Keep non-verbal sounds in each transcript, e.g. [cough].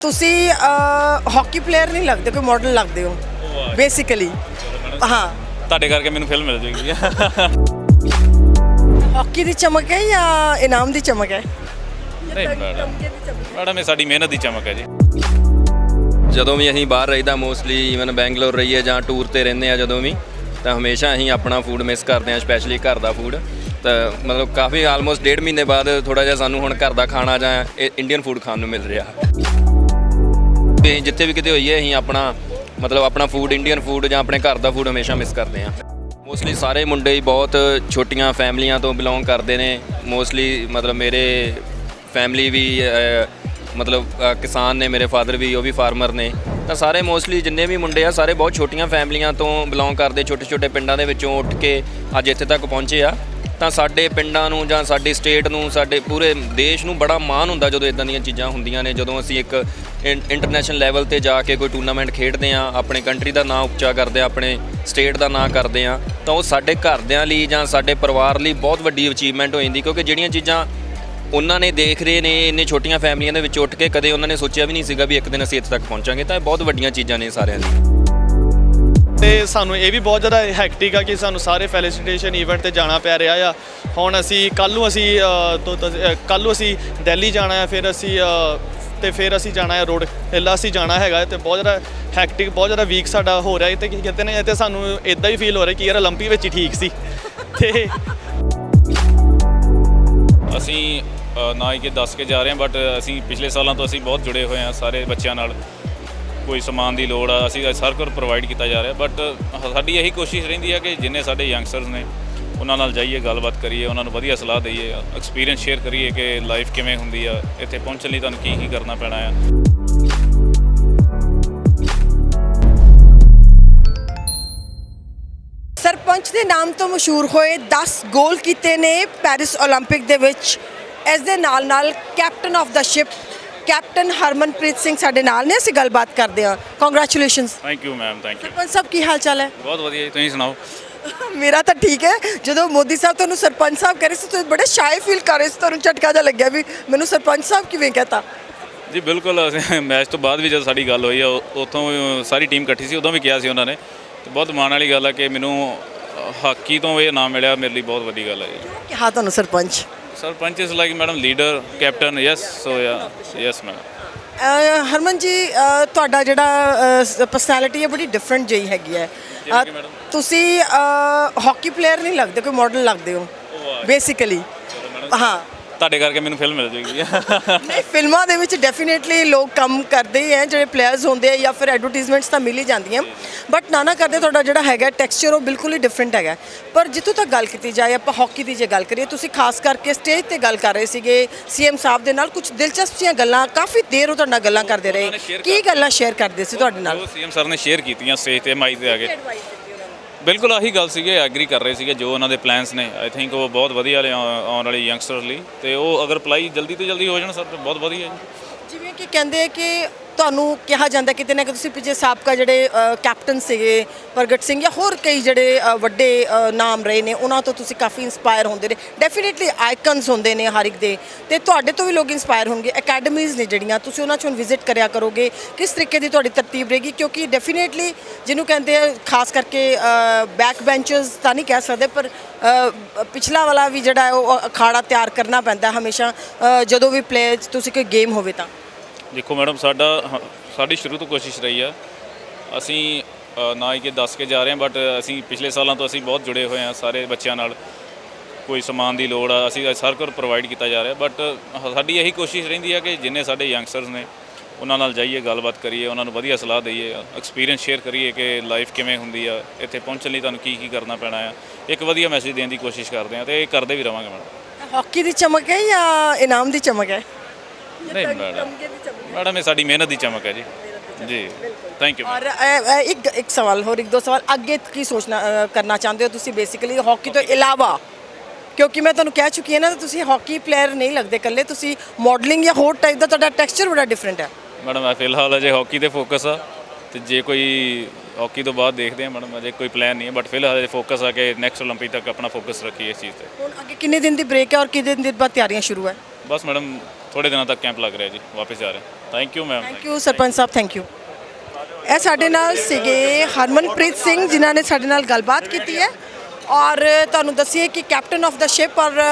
ਤੁਸੀਂ hockey player ਨਹੀਂ ਲੱਗਦੇ ਕੋਈ ਮਾਡਲ ਲੱਗਦੇ ਹੋ ਬੇਸਿਕਲੀ ਹਾਂ। ਤੁਹਾਡੇ ਕਰਕੇ ਮੈਨੂੰ ਫਿਲਮ ਮਿਲ ਜੂਗੀ ਹਾਕੀ ਦੀ ਚਮਕ ਹੈ ਜਾਂ ਇਨਾਮ ਦੀ ਚਮਕ ਹੈ? ਨਹੀਂ ਮੈਡਮ। ਮੈਡਮ ਇਹ ਸਾਡੀ ਮਿਹਨਤ ਦੀ ਚਮਕ ਹੈ ਜੀ। ਜਦੋਂ ਵੀ ਅਸੀਂ ਬਾਹਰ ਰਹੀਦਾ ਮੋਸਟਲੀ ਇਵਨ ਬੈਂਗਲੌਰ ਰਹੀਏ ਜਾਂ ਟੂਰ ਤੇ ਰਹਿੰਦੇ ਆ ਜਦੋਂ ਵੀ ਤਾਂ ਹਮੇਸ਼ਾ ਅਸੀਂ ਆਪਣਾ ਫੂਡ ਮਿਸ ਕਰਦੇ ਆ ਸਪੈਸ਼ਲੀ ਘਰ ਦਾ ਫੂਡ ਤਾਂ ਮਤਲਬ ਕਾਫੀ ਆਲਮੋਸਟ ਡੇਢ ਮਹੀਨੇ ਬਾਅਦ ਥੋੜਾ ਜਿਹਾ ਸਾਨੂੰ ਹੁਣ ਘਰ ਦਾ ਖਾਣਾ ਜਾਂ ਇੰਡੀਅਨ ਫੂਡ ਖਾਣ ਨੂੰ ਮਿਲ ਰਿਹਾ। ਤੇ ਅਸੀਂ ਜਿੱਥੇ ਵੀ ਕਿਤੇ ਹੋਈਏ ਅਸੀਂ ਆਪਣਾ ਮਤਲਬ ਆਪਣਾ ਫੂਡ ਇੰਡੀਅਨ ਫੂਡ ਜਾਂ ਆਪਣੇ ਘਰ ਦਾ ਫੂਡ ਹਮੇਸ਼ਾ ਮਿਸ ਕਰਦੇ ਹਾਂ। ਮੋਸਟਲੀ ਸਾਰੇ ਮੁੰਡੇ ਹੀ ਬਹੁਤ ਛੋਟੀਆਂ ਫੈਮਲੀਆਂ ਤੋਂ ਬਿਲੋਂਗ ਕਰਦੇ ਨੇ। ਮੋਸਟਲੀ ਮਤਲਬ ਮੇਰੇ ਫੈਮਿਲੀ ਵੀ ਅਹ, ਮਤਲਬ ਅਹ, ਕਿਸਾਨ ਨੇ ਮੇਰੇ ਫਾਦਰ ਵੀ ਉਹ ਵੀ ਫਾਰਮਰ ਨੇ। ਤਾਂ ਸਾਰੇ ਮੋਸਟਲੀ ਜਿੰਨੇ ਵੀ ਮੁੰਡੇ ਆ ਸਾਰੇ ਬਹੁਤ ਛੋਟੀਆਂ ਫੈਮਲੀਆਂ ਤੋਂ ਬਿਲੋਂਗ ਕਰਦੇ ਛੋਟੇ ਛੋਟੇ ਪਿੰਡਾਂ ਦੇ ਵਿੱਚੋਂ ਉੱਠ ਕੇ ਅੱਜ ਇੱਥੇ ਤੱਕ ਪਹੁੰਚੇ ਆ। ਤਾਂ ਸਾਡੇ ਪਿੰਡਾਂ ਨੂੰ ਜਾਂ ਸਾਡੀ ਸਟੇਟ ਨੂੰ, ਸਾਡੇ ਪੂਰੇ ਦੇਸ਼ ਨੂੰ ਬੜਾ ਮਾਣ ਹੁੰਦਾ ਜਦੋਂ ਇਦਾਂ ਦੀਆਂ ਚੀਜ਼ਾਂ ਹੁੰਦੀਆਂ ਨੇ। ਜਦੋਂ ਅਸੀਂ ਇੱਕ ਇੰਟਰਨੈਸ਼ਨਲ ਲੈਵਲ ਤੇ ਜਾ ਕੇ ਕੋਈ ਟੂਰਨਾਮੈਂਟ ਖੇਡਦੇ ਆ ਆਪਣੇ ਕੰਟਰੀ ਦਾ ਨਾਂ ਉੱਚਾ ਕਰਦੇ ਆ ਆਪਣੇ ਸਟੇਟ ਦਾ ਨਾਂ ਕਰਦੇ ਆ ਤਾਂ ਉਹ ਸਾਡੇ ਘਰਦਿਆਂ ਲਈ ਜਾਂ ਸਾਡੇ ਪਰਿਵਾਰ ਲਈ ਬਹੁਤ ਵੱਡੀ ਅਚੀਵਮੈਂਟ ਹੋ ਜਾਂਦੀ, ਕਿਉਂਕਿ ਜਿਹੜੀਆਂ ਚੀਜ਼ਾਂ ਉਹਨਾਂ ਨੇ ਦੇਖ ਰਹੇ ਨੇ, ਇੰਨੇ ਛੋਟੀਆਂ ਫੈਮਲੀਆਂ ਦੇ ਵਿੱਚ ਉੱਠ ਕੇ ਕਦੇ ਉਹਨਾਂ ਨੇ ਸੋਚਿਆ ਵੀ ਨਹੀਂ ਸੀਗਾ ਵੀ ਇੱਕ ਦਿਨ ਅਸੀਂ ਇੱਥੇ ਤੱਕ ਪਹੁੰਚਾਂਗੇ, ਤਾਂ ਇਹ ਬਹੁਤ ਵੱਡੀਆਂ ਚੀਜ਼ਾਂ ਨੇ ਸਾਰਿਆਂ ਲਈ ਤੇ ਸਾਨੂੰ ਇਹ ਵੀ ਬਹੁਤ ਜ਼ਿਆਦਾ ਹੈਕਟਿਕ ਆ ਕਿ ਸਾਨੂੰ ਸਾਰੇ ਫੈਲੀਸੀਟੇਸ਼ਨ ਇਵੈਂਟ ਤੇ ਜਾਣਾ ਪੈ ਰਿਹਾ ਆ ਹੁਣ ਅਸੀਂ ਕੱਲ ਨੂੰ ਅਸੀਂ ਕੱਲ ਨੂੰ ਅਸੀਂ ਦਿੱਲੀ ਜਾਣਾ ਆ ਫਿਰ ਅਸੀਂ ਅ, ਤੇ ਫਿਰ ਅਸੀਂ ਜਾਣਾ ਹੈ ਰੋਡ ਹਿੱਲਾ ਅਸੀਂ ਜਾਣਾ ਹੈਗਾ ਤੇ ਬਹੁਤ ਜ਼ਿਆਦਾ ਹੈਕਟਿਕ ਬਹੁਤ ਜ਼ਿਆਦਾ ਵੀਕ ਸਾਡਾ ਹੋ ਰਿਹਾ ਹੈ ਤੇ ਕੀ ਕਹਿੰਦੇ ਨੇ ਇਹ ਤੇ ਸਾਨੂੰ ਇਦਾਂ ਹੀ ਫੀਲ ਹੋ ਰਿਹਾ ਕਿ ਯਾਰ 올림픽 ਵਿੱਚ ਹੀ ਠੀਕ ਸੀ ਤੇ ਅਸੀਂ ਅ, ਨਾ ਹੀ ਕਿ ਦੱਸ ਕੇ ਜਾ ਰਹੇ ਹਾਂ ਬਟ ਅਸੀਂ ਪਿਛਲੇ ਸਾਲਾਂ ਤੋਂ ਅਸੀਂ ਬਹੁਤ ਜੁੜੇ ਹੋਏ ਹਾਂ ਸਾਰੇ ਬੱਚਿਆਂ ਨਾਲ ਕੋਈ ਸਮਾਨ ਦੀ ਲੋੜ ਆ ਅਸੀਂ ਸਾਰ ਕੁਝ ਪ੍ਰੋਵਾਈਡ ਕੀਤਾ ਜਾ ਰਿਹਾ ਬਟ ਸਾਡੀ ਇਹੀ ਕੋਸ਼ਿਸ਼ ਰਹਿੰਦੀ ਹੈ ਕਿ ਜਿੰਨੇ ਸਾਡੇ ਯੰਗਸਟਰਸ ਨੇ ਉਹਨਾਂ ਨਾਲ ਜਾਈਏ ਗੱਲਬਾਤ ਕਰੀਏ ਉਹਨਾਂ ਨੂੰ ਵਧੀਆ ਸਲਾਹ ਦਈਏ ਐਕਸਪੀਰੀਅੰਸ ਸ਼ੇਅਰ ਕਰੀਏ ਕਿ ਲਾਈਫ ਕਿਵੇਂ ਹੁੰਦੀ ਆ ਇੱਥੇ ਪਹੁੰਚਣ ਲਈ ਤੁਹਾਨੂੰ ਕੀ ਕੀ ਕਰਨਾ ਪੈਣਾ ਆ ਸਰਪੰਚ ਦੇ ਨਾਮ ਤੋਂ ਮਸ਼ਹੂਰ ਹੋਏ 10 ਗੋਲ ਕੀਤੇ ਨੇ ਪੈਰਿਸ 올림픽 ਦੇ ਵਿੱਚ ਇਸ ਦੇ ਨਾਲ ਨਾਲ captain of the ship captain Harmanpreet Singh ਸਾਡੇ ਨਾਲ ਨੇ ਅਸੀਂ ਗੱਲਬਾਤ ਕਰਦੇ ਹਾਂ। Congratulations thank you ma'am thank you Sarpanch Sahib ਕੀ ਹਾਲ ਚਾਲ ਹੈ? ਬਹੁਤ ਵਧੀਆ ਜੀ ਤੁਸੀਂ ਸੁਣਾਓ? ਮੇਰਾ ਤਾਂ ਠੀਕ ਹੈ। ਜਦੋਂ ਮੋਦੀ ਸਾਹਿਬ ਤੁਹਾਨੂੰ ਸਰਪੰਚ ਸਾਹਿਬ ਕਹ ਰਹੇ ਸੀ ਤੁਸੀਂ ਬੜੇ ਸ਼ਾਇ ਫੀਲ ਕਰ ਰਹੇ ਸੀ ਤੁਹਾਨੂੰ ਝਟਕਾ ਜਿਹਾ ਲੱਗਿਆ ਵੀ ਮੈਨੂੰ ਸਰਪੰਚ ਸਾਹਿਬ ਕਿਵੇਂ ਕਹਤਾ? ਜੀ ਬਿਲਕੁਲ ਅਸੀਂ ਮੈਚ ਤੋਂ ਬਾਅਦ ਵੀ ਜਦੋਂ ਸਾਡੀ ਗੱਲ ਹੋਈ ਆ ਉੱਥੋਂ ਸਾਰੀ ਟੀਮ ਇਕੱਠੀ ਸੀ ਉਦੋਂ ਵੀ ਕਿਹਾ ਸੀ ਉਹਨਾਂ ਨੇ। ਤੇ ਬਹੁਤ ਮਾਣ ਵਾਲੀ ਗੱਲ ਆ ਕਿ ਮੈਨੂੰ ਹਾਕੀ ਤੋਂ ਇਹ ਨਾਮ ਮਿਲਿਆ ਮੇਰੇ ਲਈ ਬਹੁਤ ਵੱਡੀ ਗੱਲ ਹੈ ਜੀ। ਕਿਹਾ ਤੁਹਾਨੂੰ sarpanch? Sarpanch is like madam leader captain yes so yes ma'am uh Harman ji uh ਤੁਹਾਡਾ ਜਿਹੜਾ ਪਰਸਨੈਲਿਟੀ ਹੈ ਬੜੀ ਡਿਫਰੈਂਟ ਜਿਹੀ ਹੈਗੀ ਹੈ। ਕਿ? ਤੁਸੀਂ ਹਾਕੀ ਪਲੇਅਰ ਨਹੀਂ ਲੱਗਦੇ ਕੋਈ ਮਾਡਲ ਲੱਗਦੇ ਹੋ ਬੇਸਿਕਲੀ ਹਾਂ। ਤੁਹਾਡੇ ਕਰਕੇ ਮੈਨੂੰ ਫਿਲਮ ਮਿਲ ਜੂਗੀ ਨਹੀਂ ਫਿਲਮਾਂ ਦੇ ਵਿੱਚ ਡੈਫੀਨੇਟਲੀ ਲੋਕ ਕੰਮ ਕਰਦੇ ਹੀ ਹੈ ਜਿਹੜੇ ਪਲੇਅਰਸ ਹੁੰਦੇ ਆ ਜਾਂ ਫਿਰ ਐਡਵਰਟਾਈਜ਼ਮੈਂਟਸ ਤਾਂ ਮਿਲ ਹੀ ਜਾਂਦੀਆਂ। ਬਟ ਨਾਨਾ ਕਰਦੇ ਤੁਹਾਡਾ ਜਿਹੜਾ ਹੈਗਾ ਟੈਕਸਚਰ ਉਹ ਬਿਲਕੁਲ ਹੀ ਡਿਫਰੈਂਟ ਹੈਗਾ। ਪਰ ਜਿੱਥੋਂ ਤੱਕ ਗੱਲ ਕੀਤੀ ਜਾਏ ਆਪਾਂ ਹਾਕੀ ਦੀ ਜੇ ਗੱਲ ਕਰੀਏ ਤੁਸੀਂ ਖਾਸ ਕਰਕੇ ਸਟੇਜ ਤੇ ਗੱਲ ਕਰ ਰਹੇ ਸੀਗੇ ਸੀਐਮ ਸਾਹਿਬ ਦੇ ਨਾਲ ਕੁਝ ਦਿਲਚਸਪ ਜੀਆਂ ਗੱਲਾਂ ਕਾਫੀ ਦੇਰ ਉਹ ਤੁਹਾਡੇ ਨਾਲ ਗੱਲਾਂ ਕਰਦੇ ਰਹੇ। ਨੇ ਕੀ ਗੱਲਾਂ ਸ਼ੇਅਰ ਕਰਦੇ ਸੀ ਤੁਹਾਡੇ ਨਾਲ? ਸੀਐਮ ਸਰ ਨੇ ਸ਼ੇਅਰ ਕੀਤੀਆਂ ਸਟੇਜ ਤੇ ਮਾਈਕ ਤੇ ਆ ਕੇ ਬਿਲਕੁਲ ਆਹੀ ਗੱਲ ਸੀਗੇ ਐਗਰੀ ਕਰ ਰਹੇ ਸੀਗੇ ਜੋ ਉਹਨਾਂ ਦੇ ਪਲਾਨਸ ਨੇ। ਆਈ ਥਿੰਕ ਉਹ ਬਹੁਤ ਵਧੀਆ ਨੇ ਆਉ- ਆਉਣ ਵਾਲੇ ਯੰਗਸਟਰਸ ਲਈ। ਤੇ ਉਹ ਅਗਰ ਅਪਲਾਈ ਜਲਦੀ ਤੋਂ ਜਲਦੀ ਹੋ ਜਾਣ, ਸਰ, ਤਾਂ ਬਹੁਤ ਵਧੀਆ ਜੀ। ਜਿਵੇਂ ਕਿ ਕਹਿੰਦੇ ਕਿ ਤੁਹਾਨੂੰ ਕਿਹਾ ਜਾਂਦਾ ਕਿਤੇ ਨਾ ਕਿ ਤੁਸੀਂ ਪਿੱਛੇ ਸਾਬਕਾ ਜਿਹੜੇ ਕੈਪਟਨ ਸੀਗੇ, ਪ੍ਰਗਟ ਸਿੰਘ ਜਾਂ ਹੋਰ ਕਈ ਜਿਹੜੇ ਵੱਡੇ ਨਾਮ ਰਹੇ ਨੇ, ਉਹਨਾਂ ਤੋਂ ਤੁਸੀਂ ਕਾਫੀ ਇਨਸਪਾਇਰ ਹੁੰਦੇ ਨੇ ਡੈਫੀਨਿਟਲੀ ਆਈਕਨਸ ਹੁੰਦੇ ਨੇ ਹਰ ਇੱਕ ਦੇ। ਤੇ ਤੁਹਾਡੇ ਤੋਂ ਵੀ ਲੋਕ ਇਨਸਪਾਇਰ ਹੋਣਗੇ ਅਕੈਡਮੀਜ਼ ਨੇ ਜਿਹੜੀਆਂ, ਤੁਸੀਂ ਉਹਨਾਂ 'ਚੋਂ ਹੁਣ ਵਿਜ਼ਿਟ ਕਰਿਆ ਕਰੋਗੇ, ਕਿਸ ਤਰੀਕੇ ਦੀ ਤੁਹਾਡੀ ਤਰਤੀਬ ਰਹੇਗੀ, ਕਿਉਂਕਿ ਡੈਫੀਨਿਟਲੀ ਜਿਹਨੂੰ ਕਹਿੰਦੇ ਆ, ਖਾਸ ਕਰਕੇ ਬੈਕ ਬੈਂਚਰਸ ਤਾਂ ਨਹੀਂ ਕਹਿ ਸਕਦੇ, ਪਰ ਪਿਛਲਾ ਵਾਲਾ ਵੀ ਜਿਹੜਾ ਉਹ ਅਖਾੜਾ ਤਿਆਰ ਕਰਨਾ ਪੈਂਦਾ ਹਮੇਸ਼ਾ ਜਦੋਂ ਵੀ ਪਲੇ ਤੁਸੀਂ ਕੋਈ ਗੇਮ ਹੋਵੇ ਤਾਂ। ਦੇਖੋ ਮੈਡਮ ਸਾਡਾ ਹ- ਸਾਡੀ ਸ਼ੁਰੂ ਤੋਂ ਕੋਸ਼ਿਸ਼ ਰਹੀ ਆ। ਅਸੀਂ ਅ, ਨਾ ਹੀ ਕਿ ਦੱਸ ਕੇ ਜਾ ਰਹੇ ਹਾਂ ਬਟ ਅਸੀਂ ਪਿਛਲੇ ਸਾਲਾਂ ਤੋਂ ਅਸੀਂ ਬਹੁਤ ਜੁੜੇ ਹੋਏ ਹਾਂ ਸਾਰੇ ਬੱਚਿਆਂ ਨਾਲ। ਕੋਈ ਸਮਾਨ ਦੀ ਲੋੜ ਆ ਅਸੀਂ ਹਰ ਕੋਲ ਪ੍ਰੋਵਾਈਡ ਕੀਤਾ ਜਾ ਰਿਹਾ ਬਟ ਸਾਡੀ ਇਹੀ ਕੋਸ਼ਿਸ਼ ਰਹਿੰਦੀ ਆ ਕਿ ਜਿੰਨੇ ਸਾਡੇ ਯੰਗਸਟਰਸ ਨੇ ਉਹਨਾਂ ਨਾਲ ਜਾਈਏ ਗੱਲਬਾਤ ਕਰੀਏ ਉਹਨਾਂ ਨੂੰ ਵਧੀਆ ਸਲਾਹ ਦਈਏ ਐਕਸਪੀਰੀਅੰਸ ਸ਼ੇਅਰ ਕਰੀਏ ਕਿ ਲਾਈਫ ਕਿਵੇਂ ਹੁੰਦੀ ਆ ਇੱਥੇ ਪਹੁੰਚਣ ਲਈ ਤੁਹਾਨੂੰ ਕੀ ਕੀ ਕਰਨਾ ਪੈਣਾ ਆ। ਇੱਕ ਵਧੀਆ ਮੈਸੇਜ ਦੇਣ ਦੀ ਕੋਸ਼ਿਸ਼ ਕਰਦੇ ਹਾਂ ਤੇ ਇਹ ਕਰਦੇ ਵੀ ਰਵਾਂਗੇ ਮੈਡਮ। ਹਾਕੀ ਦੀ ਚਮਕ ਹੈ ਜਾਂ ਇਨਾਮ ਦੀ ਚਮਕ ਹੈ? ਨਹੀਂ ਮੈਡਮ ਮੈਡਮ ਇਹ ਸਾਡੀ ਮਿਹਨਤ ਦੀ ਚਮਕ ਹੈ ਜੀ ਜੀ ਥੈਂਕ ਯੂ ਔਰ ਅ, ਅ, ਇੱਕ ਇੱਕ ਸਵਾਲ ਹੋਰ ਇੱਕ ਦੋ ਸਵਾਲ ਅੱਗੇ ਕੀ ਸੋਚਣਾ ਅ, ਕਰਨਾ ਚਾਹੁੰਦੇ ਹੋ ਤੁਸੀਂ ਬੇਸਿਕਲੀ ਹਾਕੀ ਤੋਂ ਇਲਾਵਾ ਕਿਉਂਕਿ ਮੈਂ ਤੁਹਾਨੂੰ ਕਹਿ ਚੁੱਕੀ ਹਾਂ ਨਾ ਤੁਸੀਂ ਹਾਕੀ ਪਲੇਅਰ ਨਹੀਂ ਲੱਗਦੇ ਇਕੱਲੇ ਤੁਸੀਂ ਮਾਡਲਿੰਗ ਜਾਂ ਹੋਰ ਟਾਈਪ ਦਾ ਤੁਹਾਡਾ ਟੈਕਸਚਰ ਬੜਾ ਡਿਫਰੈਂਟ ਹੈ ਮੈਡਮ ਮੈਂ ਫਿਲਹਾਲ ਅਜੇ ਹਾਕੀ ਤੇ ਫੋਕਸ ਆ ਤੇ ਜੇ ਕੋਈ ਹਾਕੀ ਤੋਂ ਬਾਅਦ ਦੇਖਦੇ ਹਾਂ ਮੈਡਮ ਅਜੇ ਕੋਈ ਪਲਾਨ ਨਹੀਂ ਹੈ ਬਟ ਫਿਲਹਾਲ ਅਜੇ ਫੋਕਸ ਆ ਕਿ ਨੈਕਸਟ 올림픽 ਤੱਕ ਆਪਣਾ ਫੋਕਸ ਰੱਖੀਏ ਇਸ ਚੀਜ਼ ਤੇ ਹੁਣ ਅੱਗੇ ਕਿੰਨੇ ਦਿਨ ਦੀ ਬ੍ਰੇਕ ਹੈ ਔਰ ਕਿੰਨੇ ਦਿਨ ਬਾਅਦ ਤਿਆਰੀਆਂ ਸ਼ੁਰੂ ਹੈ ਬਸ ਮੈਡਮ ਥੋੜੇ ਦਿਨਾਂ ਤੱਕ ਕੈਂਪ ਲੱਗ ਰਿਹਾ ਜੀ, ਵਾਪਸ ਜਾ ਰਹੇ thank you ma'am thank you Sarpanch Sahib thank you ਇਹ ਸਾਡੇ ਨਾਲ ਸੀਗੇ ਹਰਮਨਪ੍ਰੀਤ ਸਿੰਘ, ਜਿਨ੍ਹਾਂ ਨੇ ਸਾਡੇ ਨਾਲ ਗੱਲਬਾਤ ਕੀਤੀ ਹੈ। ਔਰ ਤੁਹਾਨੂੰ ਦੱਸੀਏ ਕਿ ਕੈਪਟਨ ਆਫ ਦਾ ਸ਼ਿਪ, ਔਰ